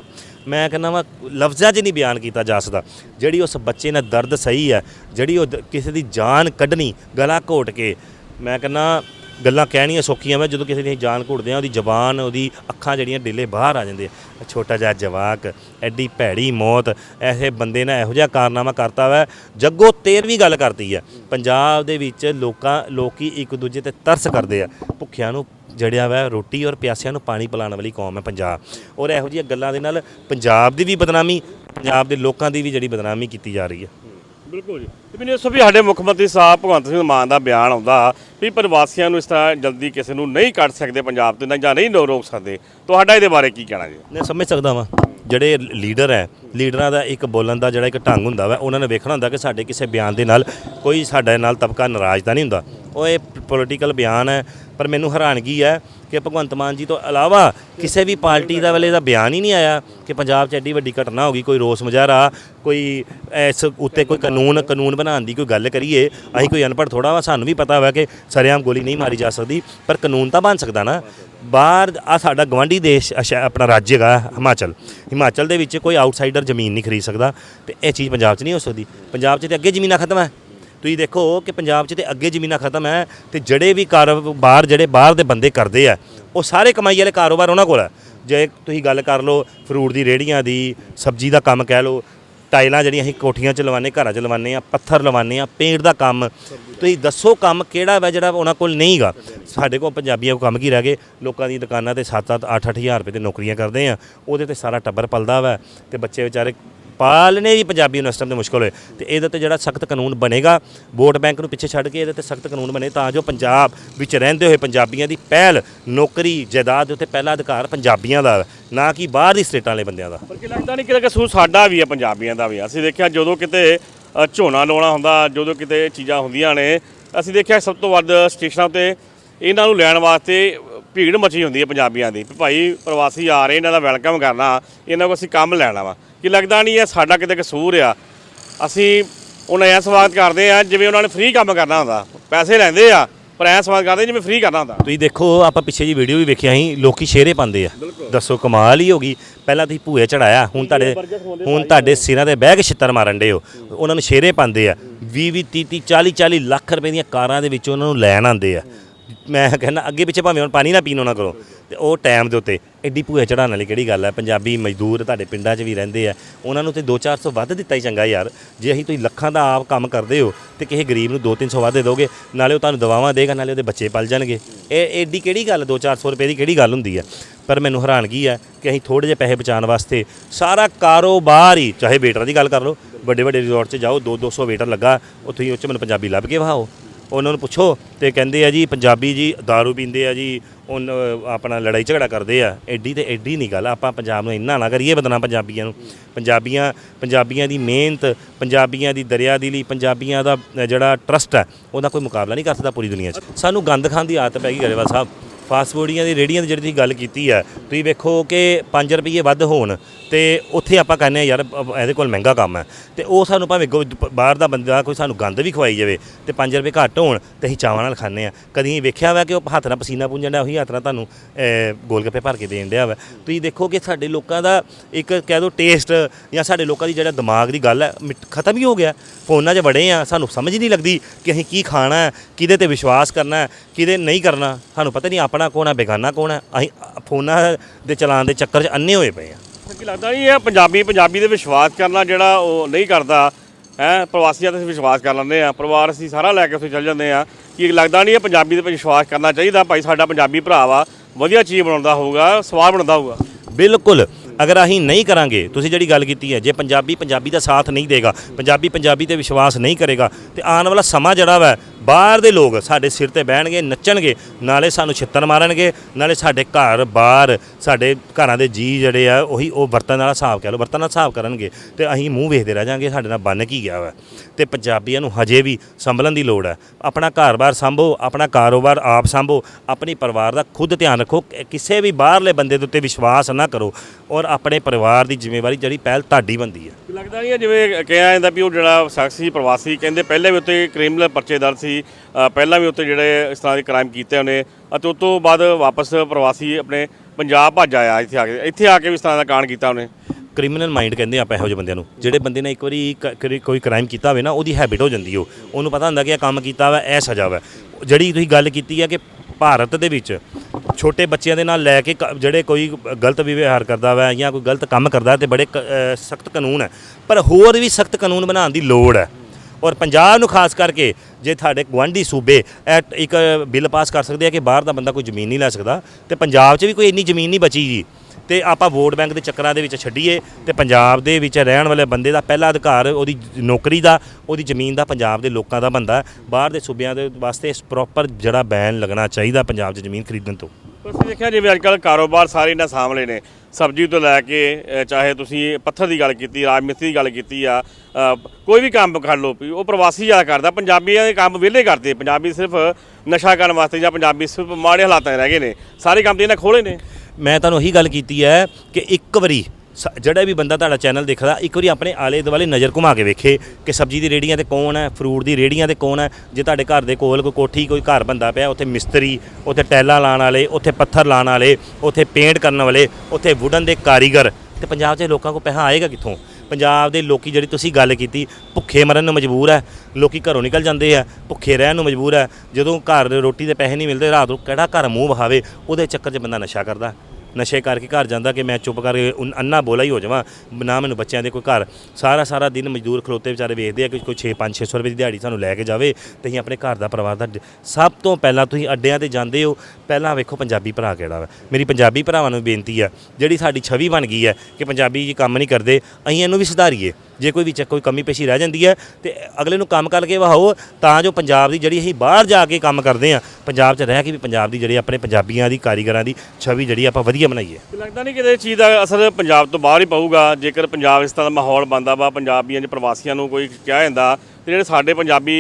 ਮੈਂ ਕਹਿੰਦਾ ਵਾ, ਲਫ਼ਜ਼ਾਂ 'ਚ ਨਹੀਂ ਬਿਆਨ ਕੀਤਾ ਜਾ ਸਕਦਾ। ਜਿਹੜੀ ਉਸ ਬੱਚੇ ਨਾਲ ਦਰਦ ਸਹੀ ਹੈ, ਜਿਹੜੀ ਉਹ ਦ- ਕਿਸੇ ਦੀ ਜਾਨ ਕੱਢਣੀ, ਗਲਾ ਘੋਟ ਕੇ, ਮੈਂ ਕਹਿੰਦਾ ਗੱਲਾਂ ਕਹਿਣੀਆਂ ਸੌਖੀਆਂ ਮੈਂ ਜਦੋਂ ਕਿਸੇ ਦੀ ਅਸੀਂ ਜਾਨ ਘੁੱਟਦੇ ਆ ਉਹਦੀ ਜ਼ਬਾਨ, ਉਹਦੀ ਅੱਖਾਂ ਜਿਹੜੀਆਂ ਡੇਲੇ ਬਾਹਰ ਆ ਜਾਂਦੇ ਆ। ਛੋਟਾ ਜਿਹਾ ਜਵਾਕ, ਐਡੀ ਭੈੜੀ ਮੌਤ, ਐਸੇ ਬੰਦੇ ਨੇ ਇਹੋ ਜਿਹਾ ਕਾਰਨਾਮਾ ਕਰਤਾ ਵਾ, ਜੱਗੋ 13ਵੀਂ ਗੱਲ ਕਰਤੀ ਹੈ ਪੰਜਾਬ ਦੇ ਵਿੱਚ ਲੋਕਾਂ, ਲੋਕੀ ਇੱਕ ਦੂਜੇ ਤੇ ਤਰਸ ਕਰਦੇ ਆ। ਭੁੱਖਿਆਂ ਨੂੰ ਜੜਿਆ ਵਾ ਰੋਟੀ ਔਰ ਪਿਆਸਿਆਂ ਨੂੰ ਪਾਣੀ ਪਿਲਾਉਣ ਵਾਲੀ ਕੌਮ ਹੈ ਪੰਜਾਬ। ਔਰ ਇਹੋ ਜਿਹੀਆਂ ਗੱਲਾਂ ਦੇ ਨਾਲ ਪੰਜਾਬ ਦੀ ਵੀ ਬਦਨਾਮੀ, ਪੰਜਾਬ ਦੇ ਲੋਕਾਂ ਦੀ ਵੀ ਜਿਹੜੀ ਬਦਨਾਮੀ ਕੀਤੀ ਜਾ ਰਹੀ ਹੈ ਬਿਲਕੁਲ ਜੀ। ਤੇ ਮੈਨੂੰ ਇਸ ਵੀ ਸਾਡੇ ਮੁੱਖ ਮੰਤਰੀ ਸਾਹਿਬ ਭਗਵੰਤ ਸਿੰਘ ਮਾਨ ਦਾ ਬਿਆਨ ਆਉਂਦਾ ਵੀ ਪ੍ਰਵਾਸੀਆਂ ਨੂੰ ਇਸ ਤਰ੍ਹਾਂ ਜਲਦੀ ਕਿਸੇ ਨੂੰ ਨਹੀਂ ਕੱਢ ਸਕਦੇ ਪੰਜਾਬ ਤੋਂ ਨਾ ਜਾਂ ਨਹੀਂ ਰੋਕ ਸਕਦੇ। ਤੁਹਾਡਾ ਇਹਦੇ ਬਾਰੇ ਕੀ ਕਹਿਣਾ ਜੀ? ਮੈਂ ਸਮਝ ਸਕਦਾ ਵਾਂ। ਜਿਹੜੇ ਲੀਡਰ ਹੈ, ਲੀਡਰਾਂ ਦਾ ਇੱਕ ਬੋਲਣ ਦਾ ਜਿਹੜਾ ਇੱਕ ਢੰਗ ਹੁੰਦਾ ਵਾ, ਉਹਨਾਂ ਨੇ ਵੇਖਣਾ ਹੁੰਦਾ ਕਿ ਸਾਡੇ ਕਿਸੇ ਬਿਆਨ ਦੇ ਨਾਲ ਕੋਈ ਸਾਡੇ ਨਾਲ ਤਬਕਾ ਨਾਰਾਜ਼ ਤਾਂ ਨਹੀਂ ਹੁੰਦਾ। ਉਹ ਇਹ ਪੋਲੀਟੀਕਲ ਬਿਆਨ ਹੈ ਪਰ ਮੈਨੂੰ ਹੈਰਾਨਗੀ ਹੈ ਕਿ ਭਗਵੰਤ ਮਾਨ ਜੀ ਤੋਂ ਇਲਾਵਾ ਕਿਸੇ ਵੀ ਪਾਰਟੀ ਦਾ ਵੇਲੇ ਦਾ ਬਿਆਨ ਹੀ ਨਹੀਂ ਆਇਆ ਕਿ ਪੰਜਾਬ 'ਚ ਐਡੀ ਵੱਡੀ ਘਟਨਾ ਹੋ ਗਈ, ਕੋਈ ਰੋਸ ਮੁਜ਼ਾਹਰਾ ਕੋਈ ਇਸ ਉੱਤੇ ਕੋਈ ਕਾਨੂੰਨ ਕਾਨੂੰਨ ਬਣਾਉਣ ਦੀ ਕੋਈ ਗੱਲ ਕਰੀਏ, ਅਸੀਂ ਕੋਈ ਅਨਪੜ੍ਹ ਥੋੜਾ ਵਾ, ਸਾਨੂੰ ਵੀ ਪਤਾ ਵਾ ਕਿ ਸਰੇਆਮ ਗੋਲੀ ਨਹੀਂ ਮਾਰੀ ਜਾ ਸਕਦੀ, ਪਰ ਕਾਨੂੰਨ ਤਾਂ ਬਣ ਸਕਦਾ ਨਾ। ਬਾਹਰ ਆ ਸਾਡਾ ਗਵਾਂਢੀ ਦੇਸ਼, ਅਸ਼ਾ- ਆਪਣਾ ਰਾਜ ਹੈਗਾ, ਹਿਮਾਚਲ। ਹਿਮਾਚਲ ਦੇ ਵਿੱਚ ਕੋਈ ਆਊਟਸਾਈਡਰ ਜ਼ਮੀਨ ਨਹੀਂ ਖਰੀਦ ਸਕਦਾ ਤੇ ਇਹ ਚੀਜ਼ ਪੰਜਾਬ 'ਚ ਨਹੀਂ ਹੋ ਸਕਦੀ। ਪੰਜਾਬ 'ਚ ਤੇ ਅੱਗੇ ਜ਼ਮੀਨਾਂ ਖਤਮ ਹੈ। ਤੁਸੀਂ ਦੇਖੋ ਕਿ ਪੰਜਾਬ 'ਚ ਤੇ ਅੱਗੇ ਜ਼ਮੀਨਾਂ ਖਤਮ ਹੈ ਤੇ ਜਿਹੜੇ ਵੀ ਕਾਰੋਬਾਰ ਜਿਹੜੇ ਬਾਹਰ ਦੇ ਬੰਦੇ ਕਰਦੇ ਆ, ਉਹ ਸਾਰੇ ਕਮਾਈ ਵਾਲੇ ਕਾਰੋਬਾਰ ਉਹਨਾਂ ਕੋਲ ਆ। ਜੇ ਤੁਸੀਂ ਗੱਲ ਕਰ ਲਓ ਫਰੂਟ ਦੀ ਰੇੜੀਆਂ ਦੀ, ਸਬਜ਼ੀ ਦਾ ਕੰਮ ਕਹਿ ਲਓ, ਟਾਈਲਾਂ ਜਿਹੜੀਆਂ ਅਸੀਂ ਕੋਠੀਆਂ 'ਚ ਲਵਾਉਂਦੇ, ਘਰਾਂ 'ਚ ਲਵਾਉਂਦੇ ਆ ਪੱਥਰ ਲਵਾਉਂਦੇ ਆ ਪੇਂਟ ਦਾ ਕੰਮ, ਤੁਸੀਂ ਦੱਸੋ ਕੰਮ ਕਿਹੜਾ ਵਾ ਜਿਹੜਾ ਉਹਨਾਂ ਕੋਲ ਨਹੀਂਗਾ ਸਾਡੇ ਕੋਲ ਪੰਜਾਬੀਆਂ ਕੋਲ ਕੰਮ ਕੀ ਰਹਿ ਗਏ? ਲੋਕਾਂ ਦੀ ਦੁਕਾਨਾਂ ਤੇ 7-7 8-8 ਹਜ਼ਾਰ ਰੁਪਏ ਤੇ ਨੌਕਰੀਆਂ ਕਰਦੇ ਆ, ਉਹਦੇ ਤੇ ਸਾਰਾ ਟੱਬਰ ਪਲਦਾ ਵਾ ਤੇ ਬੱਚੇ ਵਿਚਾਰੇ ਪਾਲਣੇ ਵੀ ਪੰਜਾਬੀ ਯੂਨੀਵਰਸਿਟੀ ਦੇ ਮੁਸ਼ਕਲ ਹੋਏ ਤੇ ਇਹਦੇ ਤੇ ਜਿਹੜਾ ਸਖਤ ਕਾਨੂੰਨ ਬਣੇਗਾ ਵੋਟ ਬੈਂਕ ਨੂੰ ਪਿੱਛੇ ਛੱਡ ਕੇ ਇਹਦੇ ਤੇ ਸਖਤ ਕਾਨੂੰਨ ਬਣੇ ਤਾਂ ਜੋ ਪੰਜਾਬ ਵਿੱਚ ਰਹਿੰਦੇ ਹੋਏ ਪੰਜਾਬੀਆਂ ਦੀ ਪਹਿਲ ਨੌਕਰੀ ਜਾਇਦਾਦ ਦੇ ਉੱਤੇ ਪਹਿਲਾ ਅਧਿਕਾਰ ਪੰਜਾਬੀਆਂ ਦਾ ਨਾ ਕਿ ਬਾਹਰ ਦੀ ਸਟੇਟਾਂ ਵਾਲੇ ਬੰਦਿਆਂ ਦਾ। ਬਲਕਿ ਲੱਗਦਾ ਨਹੀਂ ਕਿ ਕਸੂਰ ਸਾਡਾ ਵੀ ਹੈ ਪੰਜਾਬੀਆਂ ਦਾ ਵੀ ਅਸੀਂ ਦੇਖਿਆ ਜਦੋਂ ਕਿਤੇ ਅ, ਝੋਨਾ ਲਾਉਣਾ ਹੁੰਦਾ ਜਦੋਂ ਕਿਤੇ ਚੀਜ਼ਾਂ ਹੁੰਦੀਆਂ ਨੇ ਅਸੀਂ ਦੇਖਿਆ ਸਭ ਤੋਂ ਵੱਧ ਸਟੇਸ਼ਨਾਂ ਤੇ ਇਹਨਾਂ ਨੂੰ ਲੈਣ ਵਾਸਤੇ ਭੀੜ ਮਚੀ ਹੁੰਦੀ ਹੈ ਪੰਜਾਬੀਆਂ ਦੀ। ਵੀ ਭਾਈ ਪ੍ਰਵਾਸੀ ਆ ਰਹੇ ਇਹਨਾਂ ਦਾ ਵੈਲਕਮ ਕਰਨਾ ਇਹਨਾਂ ਕੋਲ ਅਸੀਂ ਕੰਮ ਲੈਣਾ ਵਾ। ਕਿ ਲੱਗਦਾ ਨਹੀਂ ਇਹ ਸਾਡਾ ਕਿਤੇ ਕਸੂਰ ਆ। ਅਸੀਂ ਉਹਨਾਂ ਐ ਸਵਾਗਤ ਕਰਦੇ ਆ ਜਿਵੇਂ ਉਹਨਾਂ ਨੇ ਫ੍ਰੀ ਕੰਮ ਕਰਨਾ ਹੁੰਦਾ ਪੈਸੇ ਲੈਂਦੇ ਆ ਪਰ ਐ ਸਵਾਗਤ ਕਰਦੇ ਜਿਵੇਂ ਫ੍ਰੀ ਕਰਨਾ ਹੁੰਦਾ। ਤੁਸੀਂ ਦੇਖੋ ਆਪਾਂ ਪਿੱਛੇ ਜੀ ਵੀਡੀਓ ਵੀ ਵੇਖਿਆ ਸੀ ਲੋਕੀ ਸ਼ੇਰੇ ਪਾਉਂਦੇ ਆ। ਦੱਸੋ ਕਮਾਲ ਹੀ ਹੋ ਗਈ। ਪਹਿਲਾਂ ਤੁਸੀਂ ਭੂਏ ਚੜਾਇਆ ਹੁਣ ਤੁਹਾਡੇ ਹੁਣ ਤੁਹਾਡੇ ਸਿਰਾਂ ਤੇ ਬਹਿ ਕੇ ਛਿੱਤਰ ਮਾਰਨ ਡੇ ਹੋ। ਉਹਨਾਂ ਨੂੰ ਸ਼ੇਰੇ ਪਾਉਂਦੇ ਆ। 20 20 30 30 40 40 ਲੱਖ ਰੁਪਏ ਦੀਆਂ ਕਾਰਾਂ ਦੇ ਵਿੱਚ ਉਹਨਾਂ ਨੂੰ ਲੈਣ ਆਉਂਦੇ ਆ। ਮੈਂ ਕਹਿੰਦਾ, ਅੱਗੇ ਪਿੱਛੇ ਭਾਵੇਂ ਹੁਣ ਪਾਣੀ ਨਾ ਪੀਣ ਉਹਨਾਂ ਕੋਲੋਂ, ਤੇ ਉਹ ਟਾਈਮ ਦੇ ਉੱਤੇ ਐਡੀ ਭੂਏ ਚੜਾਉਣ ਵਾਲੀ ਕਿਹੜੀ ਗੱਲ ਹੈ? ਪੰਜਾਬੀ ਮਜ਼ਦੂਰ ਤੁਹਾਡੇ ਪਿੰਡਾਂ 'ਚ ਵੀ ਰਹਿੰਦੇ ਆ। ਉਹਨਾਂ ਨੂੰ ਤੇ 2-400 ਵੱਧ ਦਿੱਤਾ ਹੀ ਚੰਗਾ ਯਾਰ। ਜੇ ਅਸੀਂ ਤੁਸੀਂ ਲੱਖਾਂ ਦਾ ਆਪ ਕੰਮ ਕਰਦੇ ਹੋ ਤੇ ਕਿਸੇ ਗਰੀਬ ਨੂੰ 2-300 ਵੱਧ ਦੇ ਦੋਗੇ, ਨਾਲੇ ਉਹ ਤੁਹਾਨੂੰ ਦਵਾਵਾਂ ਦੇਗਾ, ਨਾਲੇ ਉਹਦੇ ਬੱਚੇ ਪਲ ਜਾਣਗੇ। ਇਹ ਐਡੀ ਕਿਹੜੀ ਗੱਲ 2-400 ਰੁਪਏ ਦੀ ਕਿਹੜੀ ਗੱਲ ਹੁੰਦੀ ਹੈ? ਪਰ ਮੈਨੂੰ ਹੈਰਾਨਗੀ ਹੈ ਕਿ ਅਸੀਂ ਥੋੜੇ ਜਿਹੇ ਪੈਸੇ ਬਚਾਉਣ ਵਾਸਤੇ ਸਾਰਾ ਕਾਰੋਬਾਰ ਹੀ, ਚਾਹੇ ਵੇਟਰਾਂ ਦੀ ਗੱਲ ਕਰ ਲਓ ਵੱਡੇ ਵੱਡੇ ਰਿਜ਼ੋਰਟ 'ਚ ਜਾਓ 2-200 ਵੇਟਰ ਲੱਗਾ, ਉੱਥੇ ਹੀ ਉਹ 'ਚ ਮੈਨੂੰ ਪੰਜਾਬੀ ਲੱਭ ਕੇ ਵਹਾਓ। ਉਹਨਾਂ ਨੂੰ ਪੁੱਛੋ ਤੇ ਕਹਿੰਦੇ ਆ ਜੀ, ਪੰਜਾਬੀ ਜੀ दारू ਪੀਂਦੇ ਆ ਜੀ, ਉਨ, ਆਪਣਾ ਲੜਾਈ ਝਗੜਾ ਕਰਦੇ ਆ। ਐਡੀ ਤੇ ਐਡੀ ਨਹੀਂ ਗੱਲ, ਆਪਾਂ ਪੰਜਾਬ ਨੂੰ ਇੰਨਾ ਨਾ ਕਰੀਏ ਬਦਨਾਮ ਪੰਜਾਬੀਆਂ ਨੂੰ। ਪੰਜਾਬੀਆਂ ਪੰਜਾਬੀਆਂ ਦੀ ਮਿਹਨਤ, ਪੰਜਾਬੀਆਂ ਦੀ ਦਰਿਆਦਿਲੀ ਪੰਜਾਬੀਆਂ ਦਾ ਜਿਹੜਾ ਟਰਸਟ ਹੈ ਉਹਦਾ ਕੋਈ ਮੁਕਾਬਲਾ ਨਹੀਂ ਕਰ ਸਕਦਾ ਪੂਰੀ ਦੁਨੀਆ 'ਚ। ਸਾਨੂੰ ਗੰਦ ਖਾਣ ਦੀ ਆਦਤ ਪੈ ਗਈ ਗਰੇਵਾਲ ਸਾਹਿਬ। ਫਾਸਟ ਫੂਡੀਆਂ ਦੀ ਰੇੜੀਆਂ ਦੀ ਜਿਹੜੀ ਤੁਸੀਂ ਗੱਲ ਕੀਤੀ ਹੈ ਤੁਸੀਂ ਵੇਖੋ ਕਿ 5 ਰੁਪਏ ਵੱਧ ਹੋਣ ਤੇ ਉੱਥੇ ਆਪਾਂ ਕਹਿੰਦੇ ਆ ਯਾਰ ਇਹਦੇ ਕੋਲ ਮਹਿੰਗਾ ਕੰਮ ਹੈ। ਤੇ ਉਹ ਸਾਨੂੰ ਭਾਵੇਂ ਗੋ- ਬਾਹਰ ਦਾ ਬੰਦਾ ਕੋਈ ਸਾਨੂੰ ਗੰਦ ਵੀ ਖਵਾਈ ਜਾਵੇ ਤੇ 5 ਰੁਪਏ ਘੱਟ ਹੋਣ ਤੇ ਅਸੀਂ ਚਾਵਾਂ ਨਾਲ ਖਾਂਦੇ ਆ ਕਦੀ ਵੇਖਿਆ ਵਾ ਕਿ ਉਹ ਹੱਥ ਨਾਲ ਪਸੀਨਾ ਪੂੰਝਣ ਡਿਆ ਉਹੀ ਹੱਥ ਨਾਲ ਤੁਹਾਨੂੰ ਅ, ਗੋਲ ਗੱਪੇ ਭਰ ਕੇ ਦੇਣ ਡਿਆ ਵਾ। ਤੁਸੀਂ ਦੇਖੋ ਕਿ ਸਾਡੇ ਲੋਕਾਂ ਦਾ ਇੱਕ ਕਹਿ ਦੋ ਟੇਸਟ ਜਾਂ ਸਾਡੇ ਲੋਕਾਂ ਦੀ ਜਿਹੜਾ ਦਿਮਾਗ ਦੀ ਗੱਲ ਹੈ ਮਿਟ- ਖਤਮ ਹੀ ਹੋ ਗਿਆ। ਫੋਨਾਂ 'ਚ ਵੜੇ ਆ ਸਾਨੂੰ ਸਮਝ ਨਹੀਂ ਲੱਗਦੀ ਕਿ ਅਸੀਂ ਕੀ ਖਾਣਾ ਹੈ ਕਿਹਦੇ ਤੇ ਵਿਸ਼ਵਾਸ ਕਰਨਾ ਹੈ ਕਿਹਦੇ ਨਹੀਂ ਕਰਨਾ। ਸਾਨੂੰ ਪਤਾ ਨਹੀਂ ਆਪਣਾ ਕੌਣ ਹੈ ਬੇਗਾਨਾ ਕੌਣ ਹੈ। ਅਸੀਂ ਫੋਨਾਂ ਦੇ ਚਲਾਉਣ ਦੇ ਚੱਕਰ 'ਚ ਅੰਨੇ ਹੋਏ ਪਏ ਆ ਕੀ ਲੱਗਦਾ ਜੀ, ਇਹ ਪੰਜਾਬੀ ਪੰਜਾਬੀ ਦੇ ਵਿਸ਼ਵਾਸ ਕਰਨਾ ਜਿਹੜਾ ਉਹ ਨਹੀਂ ਕਰਦਾ, ਹੈ, ਪ੍ਰਵਾਸੀਆਂ ਤੇ ਅਸੀਂ ਵਿਸ਼ਵਾਸ ਕਰ ਲੈਂਦੇ ਆ ਪਰਿਵਾਰ ਅਸੀਂ ਸਾਰਾ ਲੈ ਕੇ ਉੱਥੇ ਚੱਲ ਜਾਂਦੇ ਆ ਕੀ ਲੱਗਦਾ ਨਹੀਂ ਇਹ ਪੰਜਾਬੀ ਤੇ ਵਿਸ਼ਵਾਸ ਕਰਨਾ ਚਾਹੀਦਾ? ਭਾਈ ਸਾਡਾ ਪੰਜਾਬੀ ਭਰਾ ਵਾ, ਵਧੀਆ ਚੀਜ਼ ਬਣਾਉਂਦਾ ਹੋਊਗਾ, ਸਵਾਦ ਬਣਾਉਂਦਾ ਹੋਊਗਾ। ਬਿਲਕੁਲ, ਅਗਰ ਅਸੀਂ ਨਹੀਂ ਕਰਾਂਗੇ, ਤੁਸੀਂ ਜਿਹੜੀ ਗੱਲ ਕੀਤੀ ਹੈ, ਜੇ ਪੰਜਾਬੀ ਪੰਜਾਬੀ ਦਾ ਸਾਥ ਨਹੀਂ ਦੇਗਾ, ਪੰਜਾਬੀ ਪੰਜਾਬੀ ਤੇ ਵਿਸ਼ਵਾਸ ਨਹੀਂ ਕਰੇਗਾ, ਤੇ ਆਉਣ ਵਾਲਾ ਸਮਾਂ ਜਿਹੜਾ ਵਾ ਬਾਹਰ ਦੇ ਲੋਕ ਸਾਡੇ ਸਿਰ ਤੇ ਬਹਿਣਗੇ, ਨੱਚਣਗੇ, ਨਾਲੇ ਸਾਨੂੰ ਛਿੱਤਰ ਮਾਰਨਗੇ, ਨਾਲੇ ਸਾਡੇ ਘਰ ਬਾਹਰ, ਸਾਡੇ ਘਰਾਂ ਦੇ ਜੀ ਜਿਹੜੇ ਆ, ਉਹੀ ਉਹ ਵਰਤਨ ਵਾਲਾ ਹਿਸਾਬ ਕਹਿ ਲਓ ਵਰਤਨ ਦਾ ਹਿਸਾਬ ਕਰਨਗੇ ਤੇ ਅਸੀਂ ਮੂੰਹ ਵੇਖਦੇ ਰਹਿ ਜਾਾਂਗੇ, ਸਾਡੇ ਨਾਲ ਬੰਨ ਕੀ ਗਿਆ ਵਾ। ਤੇ ਪੰਜਾਬੀਆਂ ਨੂੰ ਹਜੇ ਵੀ ਸੰਭਲਣ ਦੀ ਲੋੜ ਹੈ ਆਪਣਾ ਘਰ-ਬਾਰ ਸੰਭੋ, ਆਪਣਾ ਕਾਰੋਬਾਰ ਆਪ ਸੰਭੋ, ਆਪਣੀ ਪਰਿਵਾਰ ਦਾ ਖੁਦ ਧਿਆਨ ਰੱਖੋ ਕਿਸੇ ਵੀ ਬਾਹਰਲੇ ਬੰਦੇ ਦੇ ਉੱਤੇ ਵਿਸ਼ਵਾਸ ਨਾ ਕਰੋ ਔਰ ਆਪਣੇ ਪਰਿਵਾਰ ਦੀ ਜ਼ਿੰਮੇਵਾਰੀ ਜਿਹੜੀ ਪਹਿਲ ਤੁਹਾਡੀ ਬੰਦੀ ਹੈ ਲੱਗਦਾ ਨਹੀਂ ਹੈ ਜਿਵੇਂ ਕਿਹਾ ਜਾਂਦਾ ਵੀ ਉਹ ਜਿਹੜਾ ਸ਼ਖਸ ਸੀ ਪ੍ਰਵਾਸੀ ਕਹਿੰਦੇ, ਪਹਿਲੇ ਵੀ ਉੱਤੇ ਕ੍ਰਿਮੀਨਲ ਪਰਚੇ ਸੀ ਸੀ ਪਹਿਲਾਂ ਵੀ ਉੱਥੇ ਜਿਹੜੇ ਇਸ ਤਰ੍ਹਾਂ ਦੇ ਕ੍ਰਾਈਮ ਕੀਤੇ ਉਹਨੇ ਅਤੇ ਉਸ ਤੋਂ ਬਾਅਦ ਵਾਪਸ ਪ੍ਰਵਾਸੀ ਆਪਣੇ ਪੰਜਾਬ ਭੱਜ ਆਇਆ ਇੱਥੇ ਆ ਕੇ, ਇੱਥੇ ਆ ਕੇ ਵੀ ਇਸ ਤਰ੍ਹਾਂ ਦਾ ਕਾਂਡ ਕੀਤਾ ਉਹਨੇ। ਕ੍ਰਿਮੀਨਲ ਮਾਈਂਡ ਕਹਿੰਦੇ ਆਪਾਂ ਇਹੋ ਜਿਹੇ ਬੰਦਿਆਂ ਨੂੰ। ਜਿਹੜੇ ਬੰਦੇ ਨੇ ਇੱਕ ਵਾਰੀ ਕ- ਕੋਈ ਕ੍ਰਾਈਮ ਕੀਤਾ ਹੋਵੇ ਨਾ, ਉਹਦੀ ਹੈਬਿਟ ਹੋ ਜਾਂਦੀ ਉਹ ਉਹਨੂੰ ਪਤਾ ਹੁੰਦਾ ਕਿ ਇਹ ਕੰਮ ਕੀਤਾ ਵਾ, ਇਹ ਸਜ਼ਾ ਵਾ। ਜਿਹੜੀ ਤੁਸੀਂ ਗੱਲ ਕੀਤੀ ਹੈ ਕਿ ਭਾਰਤ ਦੇ ਵਿੱਚ ਛੋਟੇ ਬੱਚਿਆਂ ਦੇ ਨਾਲ ਲੈ ਕੇ ਕ- ਜਿਹੜੇ ਕੋਈ ਗਲਤ ਵਿਵਹਾਰ ਕਰਦਾ ਵਾ ਜਾਂ ਕੋਈ ਗਲਤ ਕੰਮ ਕਰਦਾ ਤੇ ਬੜੇ ਸਖਤ ਕਾਨੂੰਨ ਹੈ ਪਰ ਹੋਰ ਵੀ ਸਖਤ ਕਾਨੂੰਨ ਬਣਾਉਣ ਦੀ ਲੋੜ ਹੈ ਔਰ ਪੰਜਾਬ ਨੂੰ ਖਾਸ ਕਰਕੇ ਜੇ ਤੁਹਾਡੇ ਗੁਆਂਢੀ ਸੂਬੇ, ਇਹ ਇੱਕ ਬਿੱਲ ਪਾਸ ਕਰ ਸਕਦੇ ਆ ਕਿ ਬਾਹਰ ਦਾ ਬੰਦਾ ਕੋਈ ਜ਼ਮੀਨ ਨਹੀਂ ਲੈ ਸਕਦਾ ਤੇ ਪੰਜਾਬ 'ਚ ਵੀ ਕੋਈ ਇੰਨੀ ਜ਼ਮੀਨ ਨਹੀਂ ਬਚੀ ਜੀ। ਤੇ ਆਪਾਂ ਵੋਟ ਬੈਂਕ ਦੇ ਚੱਕਰਾਂ ਦੇ ਵਿੱਚ ਛੱਡੀਏ ਤੇ ਪੰਜਾਬ ਦੇ ਵਿੱਚ ਰਹਿਣ ਵਾਲੇ ਬੰਦੇ ਦਾ ਪਹਿਲਾ ਅਧਿਕਾਰ ਉਹਦੀ ਨੌਕਰੀ ਦਾ, ਉਹਦੀ ਜ਼ਮੀਨ ਦਾ ਪੰਜਾਬ ਦੇ ਲੋਕਾਂ ਦਾ ਬੰਦਾ ਬਾਹਰ ਦੇ ਸੂਬਿਆਂ ਦੇ ਵਾਸਤੇ ਪ੍ਰੋਪਰ ਜਿਹੜਾ ਬੈਨ ਲੱਗਣਾ ਚਾਹੀਦਾ ਪੰਜਾਬ 'ਚ ਜ਼ਮੀਨ ਖਰੀਦਣ ਤੋਂ। ਤੁਸੀਂ ਦੇਖਿਆ ਜਿਵੇਂ ਅੱਜ ਕੱਲ੍ਹ ਕਾਰੋਬਾਰ ਸਾਰੇ ਇਹਨਾਂ ਸਾਹਮਣੇ ਨੇ। ਸਬਜ਼ੀ ਤੋਂ ਲੈ ਕੇ ਅ, ਚਾਹੇ ਤੁਸੀਂ ਪੱਥਰ ਦੀ ਗੱਲ ਕੀਤੀ ਰਾਜਮਿਸਤਰੀ ਦੀ ਗੱਲ ਕੀਤੀ ਆ ਅ, ਕੋਈ ਵੀ ਕੰਮ ਕਰ ਲਓ ਵੀ ਉਹ ਪ੍ਰਵਾਸੀ ਜ਼ਿਆਦਾ ਕਰਦਾ। ਪੰਜਾਬੀਆਂ ਦੇ ਕੰਮ ਵਿਹਲੇ ਕਰਦੇ। ਪੰਜਾਬੀ ਸਿਰਫ ਨਸ਼ਾ ਕਰਨ ਵਾਸਤੇ ਜਾਂ ਪੰਜਾਬੀ ਸਿਰਫ ਮਾੜੇ ਹਾਲਾਤਾਂ 'ਚ ਰਹਿ ਗਏ ਨੇ। ਸਾਰੇ ਕੰਮ ਤੇ ਇਹਨਾਂ ਖੋਲੇ ਨੇ। ਮੈਂ ਤੁਹਾਨੂੰ ਉਹੀ ਗੱਲ ਕੀਤੀ ਹੈ ਕਿ ਇੱਕ ਵਾਰੀ ਸ- ਜਿਹੜਾ ਵੀ ਬੰਦਾ ਤੁਹਾਡਾ ਚੈਨਲ ਦੇਖਦਾ, ਇੱਕ ਵਾਰੀ ਆਪਣੇ ਆਲੇ ਦੁਆਲੇ ਨਜ਼ਰ ਘੁਮਾ ਕੇ ਵੇਖੇ ਕਿ ਸਬਜ਼ੀ ਦੀ ਰੇੜੀਆਂ ਤੇ ਕੌਣ ਹੈ, ਫਰੂਟ ਦੀ ਰੇੜੀਆਂ ਤੇ ਕੌਣ ਹੈ, ਜੇ ਤੁਹਾਡੇ ਘਰ ਦੇ ਕੋਲ ਕੋਈ ਕੋਠੀ, ਕੋਈ ਘਰ ਬੰਦਾ ਪਿਆ, ਉੱਥੇ ਮਿਸਤਰੀ, ਉੱਥੇ ਟੈਲਾਂ ਲਾਉਣ ਵਾਲੇ, ਉੱਥੇ ਪੱਥਰ ਲਾਉਣ ਵਾਲੇ, ਉੱਥੇ ਪੇਂਟ ਕਰਨ ਵਾਲੇ, ਉੱਥੇ ਵੁਡਨ ਦੇ ਕਾਰੀਗਰ, ਤੇ ਪੰਜਾਬ 'ਚ ਲੋਕਾਂ ਕੋਲ ਪੈਸਾ ਆਏਗਾ ਕਿੱਥੋਂ? ਪੰਜਾਬ ਦੇ ਲੋਕੀ ਜਿਹੜੀ ਤੁਸੀਂ ਗੱਲ ਕੀਤੀ, ਭੁੱਖੇ ਮਰਨ ਨੂੰ ਮਜਬੂਰ ਹੈ, ਲੋਕੀ ਘਰੋਂ ਨਿਕਲ ਜਾਂਦੇ ਆ ਭੁੱਖੇ ਰਹਿਣ ਨੂੰ ਮਜਬੂਰ ਹੈ, ਜਦੋਂ ਘਰ ਰੋਟੀ ਦੇ ਪੈਸੇ ਨਹੀਂ ਮਿਲਦੇ, ਰਾਤ ਨੂੰ ਕਿਹੜਾ ਘਰ ਮੂੰਹ ਵਹਾਵੇ ਉਹਦੇ ਚੱਕਰ 'ਚ ਬੰਦਾ ਨਸ਼ਾ ਕਰਦਾ। ਨਸ਼ੇ ਕਰਕੇ ਘਰ ਜਾਂਦਾ ਕਿ ਮੈਂ ਚੁੱਪ ਕਰਕੇ ਅੰਨਾ ਬੋਲਾ ਹੀ ਹੋ ਜਾਵਾਂ, ਨਾ ਮੈਨੂੰ ਬੱਚਿਆਂ ਦੇ ਕੋਈ ਘਰ। ਸਾਰਾ ਸਾਰਾ ਦਿਨ ਮਜ਼ਦੂਰ ਖਲੋਤੇ ਵਿਚਾਰੇ ਵੇਖਦੇ ਆ ਕਿ ਕੋਈ 6 5 600 ਰੁਪਏ ਦੀ ਦਿਹਾੜੀ ਸਾਨੂੰ ਲੈ ਕੇ ਜਾਵੇ ਤੇ ਅਸੀਂ ਆਪਣੇ ਘਰ ਦਾ ਪਰਿਵਾਰ ਦਾ ਸਭ ਤੋਂ ਪਹਿਲਾਂ ਤੁਸੀਂ ਅੱਡਿਆਂ ਤੇ ਜਾਂਦੇ ਹੋ, ਪਹਿਲਾਂ ਵੇਖੋ ਪੰਜਾਬੀ ਭਰਾ ਕਿਹੜਾ ਵਾ। ਮੇਰੀ ਪੰਜਾਬੀ ਭਰਾਵਾਂ ਨੂੰ ਬੇਨਤੀ ਆ, ਜਿਹੜੀ ਸਾਡੀ ਛਵੀ ਬਣ ਗਈ ਹੈ ਕਿ ਪੰਜਾਬੀ ਜੀ ਕੰਮ ਨਹੀਂ ਕਰਦੇ, ਅਸੀਂ ਇਹਨੂੰ ਵੀ ਸੁਧਾਰੀਏ। ਜੇ ਕੋਈ ਵਿੱਚ ਕੋਈ ਕਮੀ ਪੇਸ਼ੀ ਰਹਿ ਜਾਂਦੀ ਹੈ ਤੇ ਅਗਲੇ ਨੂੰ ਕੰਮ ਕਰਕੇ ਵਹਾਓ, ਤਾਂ ਜੋ ਪੰਜਾਬ ਦੀ ਜਿਹੜੀ ਅਸੀਂ ਬਾਹਰ ਜਾ ਕੇ ਕੰਮ ਕਰਦੇ ਆ, ਪੰਜਾਬ 'ਚ ਰਹਿ ਕੇ ਵੀ ਪੰਜਾਬ ਦੀ ਜਿਹੜੀ ਆਪਣੇ ਪੰਜਾਬੀਆਂ ਦੀ ਕਾਰੀਗਰਾਂ ਦੀ ਛਵੀ ਜਿਹੜੀ ਆਪਾਂ ਵਧੀਆ ਬਣਾਈਏ? ਤੇ ਲੱਗਦਾ ਨਹੀਂ ਕਿਤੇ ਚੀਜ਼ ਦਾ ਅਸਰ ਪੰਜਾਬ ਤੋਂ ਬਾਹਰ ਹੀ ਪਊਗਾ। ਜੇਕਰ ਪੰਜਾਬ ਇਸ ਤਰ੍ਹਾਂ ਦਾ ਮਾਹੌਲ ਬਣਦਾ ਵਾ ਪੰਜਾਬੀਆਂ ਦੇ ਪ੍ਰਵਾਸੀਆਂ ਨੂੰ ਕੋਈ ਕਿਹਾ ਜਾਂਦਾ ਤੇ ਜਿਹੜੇ ਸਾਡੇ ਪੰਜਾਬੀ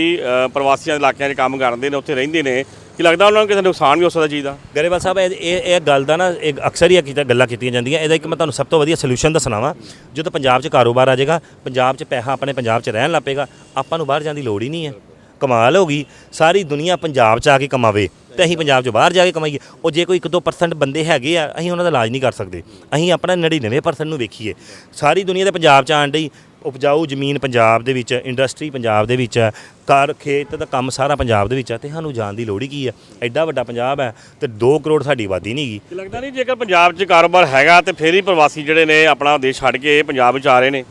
ਪ੍ਰਵਾਸੀਆਂ ਦੇ ਇਲਾਕਿਆਂ 'ਚ ਕੰਮ ਕਰਦੇ ਨੇ ਉੱਥੇ ਰਹਿੰਦੇ ਨੇ ਕੀ ਲੱਗਦਾ ਉਹਨਾਂ ਨੂੰ ਕਿਸੇ ਨੁਕਸਾਨ ਵੀ ਹੋ ਸਕਦਾ ਚੀਜ਼ ਦਾ? ਗਰੇਵਾਲ ਸਾਹਿਬ ਇਹ ਇਹ ਗੱਲ ਦਾ ਨਾ ਇੱਕ ਅਕਸਰ ਹੀ ਕੀਤਾ ਗੱਲਾਂ ਕੀਤੀਆਂ ਜਾਂਦੀਆਂ। ਇਹਦਾ ਇੱਕ ਮੈਂ ਤੁਹਾਨੂੰ ਸਭ ਤੋਂ ਵਧੀਆ ਸੋਲੂਸ਼ਨ ਦੱਸਣਾ ਵਾ ਜਦੋਂ ਪੰਜਾਬ 'ਚ ਕਾਰੋਬਾਰ ਆ ਜਾਏਗਾ ਪੰਜਾਬ 'ਚ ਪੈਸਾ ਆਪਣੇ ਪੰਜਾਬ 'ਚ ਰਹਿਣ ਲੱਪੇਗਾ ਆਪਾਂ ਨੂੰ ਬਾਹਰ ਜਾਣ ਦੀ ਲੋੜ ਹੀ ਨਹੀਂ ਹੈ। ਕਮਾਲ ਹੋ ਗਈ। ਸਾਰੀ ਦੁਨੀਆ ਪੰਜਾਬ 'ਚ ਆ ਕੇ ਕਮਾਵੇ। ਤੇ ਅਸੀਂ ਪੰਜਾਬ 'ਚ ਬਾਹਰ ਜਾ ਕੇ ਕਮਾਈਏ। ਉਹ ਜੇ ਕੋਈ 1-2% ਬੰਦੇ ਹੈਗੇ ਆ ਅਸੀਂ ਉਹਨਾਂ ਦਾ ਇਲਾਜ ਨਹੀਂ ਕਰ ਸਕਦੇ। ਅਸੀਂ ਆਪਣਾ 99% ਨੂੰ ਵੇਖੀਏ। ਸਾਰੀ ਦੁਨੀਆ ਦੇ ਪੰਜਾਬ 'ਚ ਆਣ ਡਈ। ਉਪਜਾਊ ਜ਼ਮੀਨ ਪੰਜਾਬ ਦੇ ਵਿੱਚ ਇੰਡਸਟਰੀ ਪੰਜਾਬ ਦੇ ਵਿੱਚ ਹੈ ਕਾਰ ਖੇਤ ਦਾ ਕੰਮ ਸਾਰਾ ਪੰਜਾਬ ਦੇ ਵਿੱਚ ਹੈ ਤੇ ਸਾਨੂੰ ਜਾਣ ਦੀ ਲੋੜ ਹੀ ਕੀ ਹੈ? ਐਡਾ ਵੱਡਾ ਪੰਜਾਬ ਹੈ ਤੇ 2 ਕਰੋੜ ਸਾਡੀ ਆਬਾਦੀ ਨਹੀਂ ਗਈ ਕੀ ਲੱਗਦਾ ਨਹੀਂ ਜੇਕਰ ਪੰਜਾਬ 'ਚ ਕਾਰੋਬਾਰ ਹੈਗਾ ਤੇ ਫੇਰ ਹੀ ਪ੍ਰਵਾਸੀ ਜਿਹੜੇ ਨੇ ਆਪਣਾ ਦੇਸ਼ ਛੱਡ ਕੇ ਪੰਜਾਬ ਵਿੱਚ ਆ ਰਹੇ ਨੇ?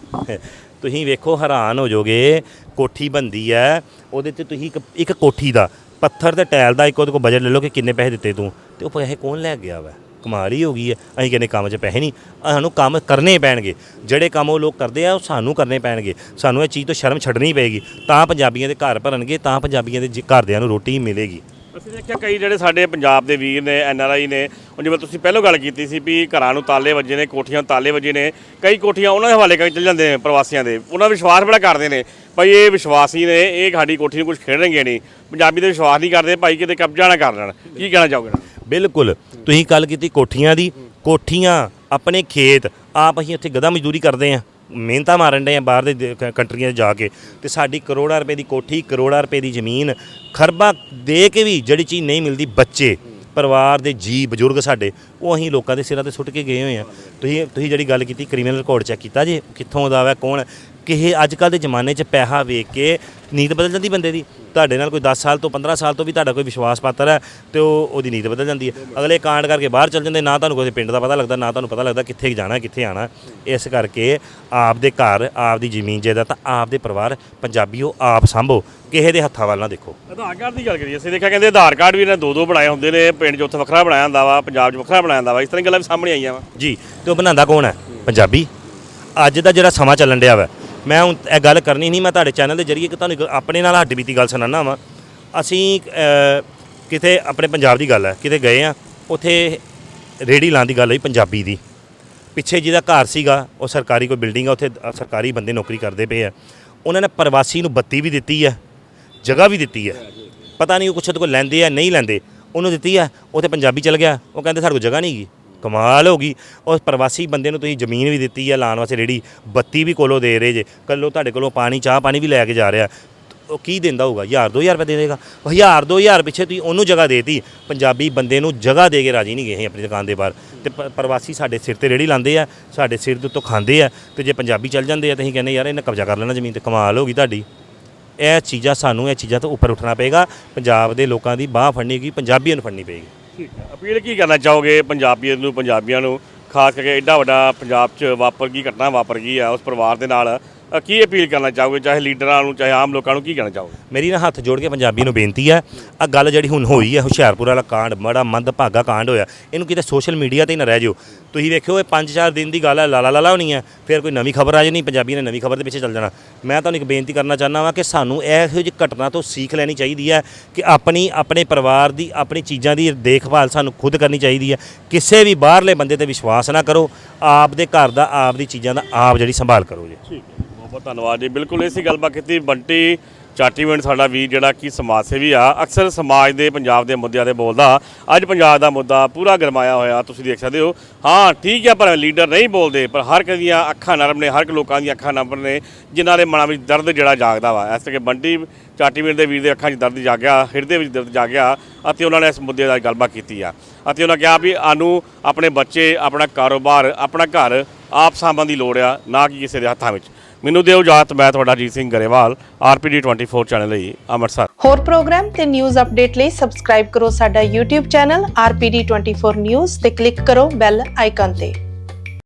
ਤੁਸੀਂ ਵੇਖੋ ਹੈਰਾਨ ਹੋ ਜਾਓਗੇ ਕੋਠੀ ਬੰਦੀ ਹੈ ਉਹਦੇ ਤੇ ਤੁਸੀਂ ਇੱਕ ਇੱਕ ਕੋਠੀ ਦਾ ਪੱਥਰ ਤੇ ਟਾਇਲ ਦਾ ਇੱਕ ਉਹਦੇ ਕੋਲ ਬਜਟ ਲੈ ਲਓ ਕਿ ਕਿੰਨੇ ਪੈਸੇ ਦਿੱਤੇ ਤੂੰ। ਤੇ ਉਹ ਪੈਸੇ ਕੌਣ ਲੈ ਗਿਆ ਵਾ? ਕਮਾਲ ਹੀ ਹੋ ਗਈ ਹੈ ਅਸੀਂ ਕਹਿੰਦੇ ਕੰਮ 'ਚ ਪੈਸੇ ਨਹੀਂ। ਸਾਨੂੰ ਕੰਮ ਕਰਨੇ ਪੈਣਗੇ। ਜਿਹੜੇ ਕੰਮ ਉਹ ਲੋਕ ਕਰਦੇ ਆ, ਉਹ ਸਾਨੂੰ ਕਰਨੇ ਪੈਣਗੇ। ਸਾਨੂੰ ਇਹ ਚੀਜ਼ ਤੋਂ ਸ਼ਰਮ ਛੱਡਣੀ ਪਏਗੀ। ਤਾਂ ਪੰਜਾਬੀਆਂ ਦੇ ਘਰ ਭਰਨਗੇ, ਤਾਂ ਪੰਜਾਬੀਆਂ ਦੇ ਜ, ਘਰਦਿਆਂ ਨੂੰ ਰੋਟੀ ਮਿਲੇਗੀ। ਅਸੀਂ ਦੇਖਿਆ ਕਈ ਜਿਹੜੇ ਸਾਡੇ ਪੰਜਾਬ ਦੇ ਵੀਰ ਨੇ, ਐਨ ਆਰ ਆਈ ਨੇ ਉਹ ਜਿਵੇਂ ਤੁਸੀਂ ਪਹਿਲਾਂ ਗੱਲ ਕੀਤੀ ਸੀ ਵੀ ਘਰਾਂ ਨੂੰ ਤਾਲੇ ਵੱਜੇ ਨੇ, ਕੋਠੀਆਂ ਨੂੰ ਤਾਲੇ ਵੱਜੇ ਨੇ, ਕਈ ਕੋਠੀਆਂ ਉਹਨਾਂ ਦੇ ਹਵਾਲੇ ਕਰਕੇ ਚੱਲ ਜਾਂਦੇ ਨੇ ਪ੍ਰਵਾਸੀਆਂ ਦੇ। ਉਹਨਾਂ ਵਿਸ਼ਵਾਸ ਬੜਾ ਕਰਦੇ ਨੇ, ਭਾਈ ਇਹ ਵਿਸ਼ਵਾਸੀ ਨੇ, ਇਹ ਸਾਡੀ ਕੋਠੀ ਨੂੰ ਕੁਝ ਖੇਡਣਗੇ ਨਹੀਂ। ਪੰਜਾਬੀ ਦੇ ਵਿਸ਼ਵਾਸ ਨਹੀਂ ਕਰਦੇ ਭਾਈ ਕਿਤੇ ਕਬਜ਼ਾ ਨਾ ਕਰ ਲੈਣ। ਕੀ ਕਹਿਣਾ ਚਾਹੋਗੇ? ਬਿਲਕੁਲ। ਤੁਸੀਂ ਗੱਲ ਕੀਤੀ ਕੋਠੀਆਂ ਦੀ, ਕੋਠੀਆਂ ਆਪਣੇ ਖੇਤ, ਆਪ ਅਸੀਂ ਇੱਥੇ ਗਧਾ ਮਜ਼ਦੂਰੀ ਕਰਦੇ ਆ ਮਿਹਨਤਾਂ ਮਾਰਨ ਦੇ ਆ ਬਾਹਰ ਦੇ ਦੇ- ਕ- ਕੰਟਰੀਆਂ 'ਚ ਜਾ ਕੇ। ਤੇ ਸਾਡੀ ਕਰੋੜਾਂ ਰੁਪਏ ਦੀ ਕੋਠੀ, ਕਰੋੜਾਂ ਰੁਪਏ ਦੀ ਜ਼ਮੀਨ, ਖਰਬਾਂ ਦੇ ਕੇ ਵੀ ਜਿਹੜੀ ਚੀਜ਼ ਨਹੀਂ ਮਿਲਦੀ, ਬੱਚੇ, ਪਰਿਵਾਰ ਦੇ ਜੀ ਬਜ਼ੁਰਗ ਸਾਡੇ, ਉਹ ਅਸੀਂ ਲੋਕਾਂ ਦੇ ਸਿਰਾਂ ਤੇ ਸੁੱਟ ਕੇ ਗਏ ਹੋਏ ਆ। ਤੁਸੀਂ ਤੁਸੀਂ ਜਿਹੜੀ ਗੱਲ ਕੀਤੀ ਕ੍ਰਿਮੀਨਲ ਰਿਕਾਰਡ ਚੈੱਕ ਕੀਤਾ ਜੇ, ਕਿੱਥੋਂ ਦਾ ਵਾ, ਕੌਣ? ਕਿਸੇ ਅੱਜ ਕੱਲ ਦੇ ਜ਼ਮਾਨੇ 'ਚ ਪੈਸਾ ਵੇਖ ਕੇ ਨੀਤ ਬਦਲ ਜਾਂਦੀ ਬੰਦੇ ਦੀ। ਤੁਹਾਡੇ ਨਾਲ ਕੋਈ 10 ਸਾਲ ਤੋਂ 15 ਸਾਲ ਤੋਂ ਵੀ ਤੁਹਾਡਾ ਕੋਈ ਵਿਸ਼ਵਾਸ ਪਾਤਰ ਹੈ ਤੇ ਉਹ ਉਹਦੀ ਨੀਤ ਬਦਲ ਜਾਂਦੀ ਹੈ। ਅਗਲੇ ਕਾਂਡ ਕਰਕੇ ਬਾਹਰ ਚਲ ਜਾਂਦੇ ਨਾ ਤੁਹਾਨੂੰ ਕੋਈ ਪਿੰਡ ਦਾ ਪਤਾ ਲੱਗਦਾ ਨਾ ਤੁਹਾਨੂੰ ਪਤਾ ਲੱਗਦਾ ਕਿੱਥੇ ਜਾਣਾ ਕਿੱਥੇ ਆਣਾ। ਇਸ ਕਰਕੇ ਆਪ ਦੇ ਘਰ ਆਪ ਦੀ ਜ਼ਮੀਨ ਜਾਇਦਾਦ ਤਾਂ ਆਪ ਦੇ ਪਰਿਵਾਰ ਪੰਜਾਬੀਓ ਆਪ ਸੰਭੋ ਕਿਸੇ ਦੇ ਹੱਥਾਂ ਵੱਲ ਨਾ ਦੇਖੋ। ਆਧਾਰ ਕਾਰਡ ਦੀ ਗੱਲ ਕਰੀਏ ਅਸੀਂ ਦੇਖਿਆ ਕਹਿੰਦੇ ਆਧਾਰ ਕਾਰਡ ਵੀ ਇਹਨਾਂ ਦੋ ਦੋ ਬਣਾਏ ਹੁੰਦੇ ਨੇ ਪਿੰਡ 'ਚ ਉੱਥੇ ਵੱਖਰਾ ਬਣਾਇਆ ਹੁੰਦਾ ਵਾ ਪੰਜਾਬ 'ਚ ਵੱਖਰਾ ਬਣਾਇਆ ਹੁੰਦਾ ਵਾ ਇਸ ਤਰ੍ਹਾਂ ਗੱਲਾਂ ਵੀ ਸਾਹਮਣੇ ਆਈਆਂ ਵਾ। ਜੀ ਤੇ ਉਹ ਬਣਾਉਂਦਾ ਕੌਣ ਹੈ? ਪੰਜਾਬੀ? ਅੱਜ ਦਾ ਜਿਹੜਾ ਸਮਾਂ ਚੱਲਣ ਡਿਆ ਵਾ ਮੈਂ ਹੁਣ ਇਹ ਗੱਲ ਕਰਨੀ ਨਹੀਂ ਮੈਂ ਤੁਹਾਡੇ ਚੈਨਲ ਦੇ ਜਰੀਏ ਕਿ ਤੁਹਾਨੂੰ ਇੱਕ ਆਪਣੇ ਨਾਲ ਹੱਡ ਬੀਤੀ ਗੱਲ ਸੁਣਾਉਣਾ ਵਾ। ਅਸੀਂ ਅ, ਕਿਤੇ ਆਪਣੇ ਪੰਜਾਬ ਦੀ ਗੱਲ ਹੈ ਕਿਤੇ ਗਏ ਆ ਉੱਥੇ ਰੇੜੀ ਲਾਉਣ ਦੀ ਗੱਲ ਹੋਈ ਪੰਜਾਬੀ ਦੀ। ਪਿੱਛੇ ਜਿਹਦਾ ਘਰ ਸੀਗਾ ਉਹ ਸਰਕਾਰੀ ਕੋਈ ਬਿਲਡਿੰਗ ਆ ਉੱਥੇ ਸਰਕਾਰੀ ਬੰਦੇ ਨੌਕਰੀ ਕਰਦੇ ਪਏ ਆ। ਉਹਨਾਂ ਨੇ ਪ੍ਰਵਾਸੀ ਨੂੰ ਬੱਤੀ ਵੀ ਦਿੱਤੀ ਹੈ ਜਗ੍ਹਾ ਵੀ ਦਿੱਤੀ ਹੈ ਪਤਾ ਨਹੀਂ ਉਹ ਕੁਛ ਉਹਦੇ ਕੋਲ ਲੈਂਦੇ ਆ ਨਹੀਂ ਲੈਂਦੇ। ਉਹਨੂੰ ਦਿੱਤੀ ਆ ਉਹ ਪੰਜਾਬੀ ਚਲ ਗਿਆ। ਉਹ ਕਹਿੰਦੇ ਸਾਡੇ ਕੋਲ ਜਗ੍ਹਾ ਨਹੀਂ ਗਈ ਕਮਾਲ ਹੋ ਗਈ। ਉਸ ਪ੍ਰਵਾਸੀ ਬੰਦੇ ਨੂੰ ਤੁਸੀਂ ਜ਼ਮੀਨ ਵੀ ਦਿੱਤੀ ਆ ਲਾਉਣ ਵਾਸਤੇ ਰੇੜੀ, ਬੱਤੀ ਵੀ ਕੋਲੋਂ ਦੇ ਰਹੇ ਜੇ। ਕੱਲੋ ਤੁਹਾਡੇ ਕੋਲੋਂ ਪਾਣੀ, ਚਾਹ ਪਾਣੀ ਵੀ ਲੈ ਕੇ ਜਾ ਰਿਹਾ। ਉਹ ਕੀ ਦਿੰਦਾ ਹੋਊਗਾ? ਹਜ਼ਾਰ, ਦੋ ਹਜ਼ਾਰ ਰੁਪਏ ਦੇ ਦੇਗਾ। ਉਹ ਹਜ਼ਾਰ, ਦੋ ਹਜ਼ਾਰ ਪਿੱਛੇ ਤੁਸੀਂ ਉਹਨੂੰ ਜਗ੍ਹਾ ਦੇਤੀ। ਪੰਜਾਬੀ ਬੰਦੇ ਨੂੰ ਜਗ੍ਹਾ ਦੇ ਕੇ ਰਾਜੀ ਨਹੀਂ ਗਏ ਅਸੀਂ ਆਪਣੀ ਦੁਕਾਨ ਦੇ ਬਾਹਰ। ਤੇ ਪ- ਪ੍ਰਵਾਸੀ ਸਾਡੇ ਸਿਰ ਤੇ ਰੇੜੀ ਲਾਉਂਦੇ ਆ, ਸਾਡੇ ਸਿਰ ਦੇ ਉੱਤੋਂ ਖਾਂਦੇ ਆ ਤੇ ਜੇ ਪੰਜਾਬੀ ਚੱਲ ਜਾਂਦੇ ਆ ਤਾਂ ਅਸੀਂ ਕਹਿੰਦੇ ਯਾਰ ਇਹਨੇ ਕਬਜ਼ਾ ਕਰ ਲੈਣਾ ਜ਼ਮੀਨ ਤੇ। ਕਮਾਲ ਹੋ ਗਈ ਤੁਹਾਡੀ। ਇਹ ਚੀਜ਼ਾਂ ਸਾਨੂੰ, ਇਹ ਚੀਜ਼ਾਂ ਤੋਂ ਉੱਪਰ ਉੱਠਣਾ ਪਏਗਾ। ਪੰਜਾਬ ਦੇ ਲੋਕਾਂ ਦੀ ਬਾਹ ਫੜਨੀ ਕੀ ਪੰਜਾਬੀਆਂ ਨੂੰ ਫੜਨੀ ਪਏਗੀ। ਠੀਕ ਹੈ। ਅਪੀਲ ਕੀ ਕਰਨਾ ਚਾਹੋਗੇ ਪੰਜਾਬੀਅਤ ਨੂੰ ਪੰਜਾਬੀਆਂ ਨੂੰ? ਖਾਸ ਕਰਕੇ ਐਡਾ ਵੱਡਾ ਪੰਜਾਬ 'ਚ ਵਾਪਰ ਗਈ ਘਟਨਾ ਵਾਪਰ ਗਈ ਆ ਉਸ ਪਰਿਵਾਰ ਦੇ ਨਾਲ। ਅ, ਕੀ ਅਪੀਲ ਕਰਨਾ ਚਾਹੋਗੇ? ਚਾਹੇ ਲੀਡਰਾਂ ਨੂੰ ਚਾਹੇ ਆਮ ਲੋਕਾਂ ਨੂੰ ਕੀ ਕਹਿਣਾ ਚਾਹੋਗੇ? ਮੇਰੀ ਨਾ ਹੱਥ ਜੋੜ ਕੇ ਪੰਜਾਬੀ ਨੂੰ ਬੇਨਤੀ ਹੈ ਆ ਗੱਲ ਜਿਹੜੀ ਹੁਣ ਹੋਈ ਹੈ ਹੁਸ਼ਿਆਰਪੁਰ ਵਾਲਾ ਕਾਂਡ ਬੜਾ ਮੰਦਭਾਗਾ ਕਾਂਡ ਹੋਇਆ ਇਹਨੂੰ ਕਿਤੇ ਸੋਸ਼ਲ ਮੀਡੀਆ ਤੇ ਹੀ ਨਾ ਰਹਿ ਜਿਓ। ਤੁਸੀਂ ਵੇਖਿਓ, ਇਹ 5-4 ਦਿਨ ਦੀ ਗੱਲ ਹੈ, ਲਾਲਾ ਲਾਲਾ ਹੋਣੀ ਹੈ। ਫਿਰ ਕੋਈ ਨਵੀਂ ਖਬਰ ਆ ਜਾਣੀ ਪੰਜਾਬੀ ਨੇ ਨਵੀਂ ਖਬਰ ਦੇ ਪਿੱਛੇ ਚੱਲ ਜਾਣਾ। ਮੈਂ ਤੁਹਾਨੂੰ ਇੱਕ ਬੇਨਤੀ ਕਰਨਾ ਚਾਹੁੰਦਾ ਵਾਂ ਕਿ ਸਾਨੂੰ ਇਹੋ ਜਿਹੀ ਘਟਨਾ ਤੋਂ ਸੀਖ ਲੈਣੀ ਚਾਹੀਦੀ ਹੈ ਕਿ ਆਪਣੀ, ਆਪਣੇ ਪਰਿਵਾਰ ਦੀ, ਆਪਣੀ ਚੀਜ਼ਾਂ ਦੀ ਦੇਖਭਾਲ ਸਾਨੂੰ ਖੁਦ ਕਰਨੀ ਚਾਹੀਦੀ ਹੈ। ਕਿਸੇ ਵੀ ਬਾਹਰਲੇ ਬੰਦੇ ਤੇ ਵਿਸ਼ਵਾਸ ਨਾ ਕਰੋ। ਆਪ ਦੇ ਘਰ ਦਾ, ਆਪ ਦੀ ਚੀਜ਼ਾਂ ਦਾ ਆਪ ਜਿਹੜੀ ਸੰਭਾਲ ਕਰੋ ਜੀ। ਠੀਕ ਹੈ ਬਹੁਤ ਬਹੁਤ ਧੰਨਵਾਦ ਜੀ। ਬਿਲਕੁਲ, ਇਸੇ ਗੱਲਬਾਤ ਕੀਤੀ, ਬੰਟੀ ਚਾਟੀਵਿੰਡ ਸਾਡਾ ਵੀਰ ਜਿਹੜਾ ਕਿ ਸਮਾਜ ਸੇਵੀ ਆ, ਅਕਸਰ ਸਮਾਜ ਦੇ, ਪੰਜਾਬ ਦੇ ਮੁੱਦਿਆਂ ਤੇ ਬੋਲਦਾ। ਅੱਜ ਪੰਜਾਬ ਦਾ ਮੁੱਦਾ ਪੂਰਾ ਗਰਮਾਇਆ ਹੋਇਆ, ਤੁਸੀਂ ਦੇਖ ਸਕਦੇ ਹੋ। ਹਾਂ, ਠੀਕ ਹੈ ਪਰ ਲੀਡਰ ਨਹੀਂ ਬੋਲਦੇ, ਪਰ ਹਰ ਇੱਕ ਦੀਆਂ ਅੱਖਾਂ ਨਰਮ ਨੇ, ਹਰ ਇੱਕ ਲੋਕਾਂ ਦੀਆਂ ਅੱਖਾਂ ਨਰਮ ਨੇ, ਜਿਨ੍ਹਾਂ ਦੇ ਮਨਾਂ ਵਿੱਚ ਦਰਦ ਜਿਹੜਾ ਜਾਗਦਾ ਵਾ। ਇਸ ਕਰਕੇ ਬੰਟੀ ਚਾਟੀਵਿੰਡ ਦੇ ਵੀਰ ਦੇ ਅੱਖਾਂ 'ਚ ਦਰਦ ਜਾਗਿਆ, ਹਿਰਦੇ ਵਿੱਚ ਦਰਦ ਜਾਗਿਆ, ਅਤੇ ਉਹਨਾਂ ਨੇ ਇਸ ਮੁੱਦੇ ਦਾ ਗੱਲਬਾਤ ਕੀਤੀ ਆ। ਅਤੇ ਉਹਨਾਂ ਕਿਹਾ ਵੀ ਸਾਨੂੰ ਆਪਣੇ ਬੱਚੇ, ਆਪਣਾ ਕਾਰੋਬਾਰ, ਆਪਣਾ ਘਰ ਆਪ ਸਾਂਭਣ ਦੀ ਲੋੜ ਆ, ਨਾ ਕਿ ਕਿਸੇ ਦੇ ਹੱਥਾਂ ਵਿੱਚ। ਮੈਨੂੰ ਦਿਓ ਜਾਤ ਮੈਂ ਤੁਹਾਡਾ ਅਜੀਤ ਸਿੰਘ ਗਰੇਵਾਲ ਆਰਪੀਡੀ 24 ਚੈਨਲ ਲਈ ਅੰਮ੍ਰਿਤਸਰ। ਹੋਰ ਪ੍ਰੋਗਰਾਮ ਤੇ ਨਿਊਜ਼ ਅਪਡੇਟ ਲਈ ਸਬਸਕ੍ਰਾਈਬ ਕਰੋ ਸਾਡਾ YouTube ਚੈਨਲ RPD24 News ਤੇ ਕਲਿੱਕ ਕਰੋ ਬੈਲ ਆਈਕਨ ਤੇ।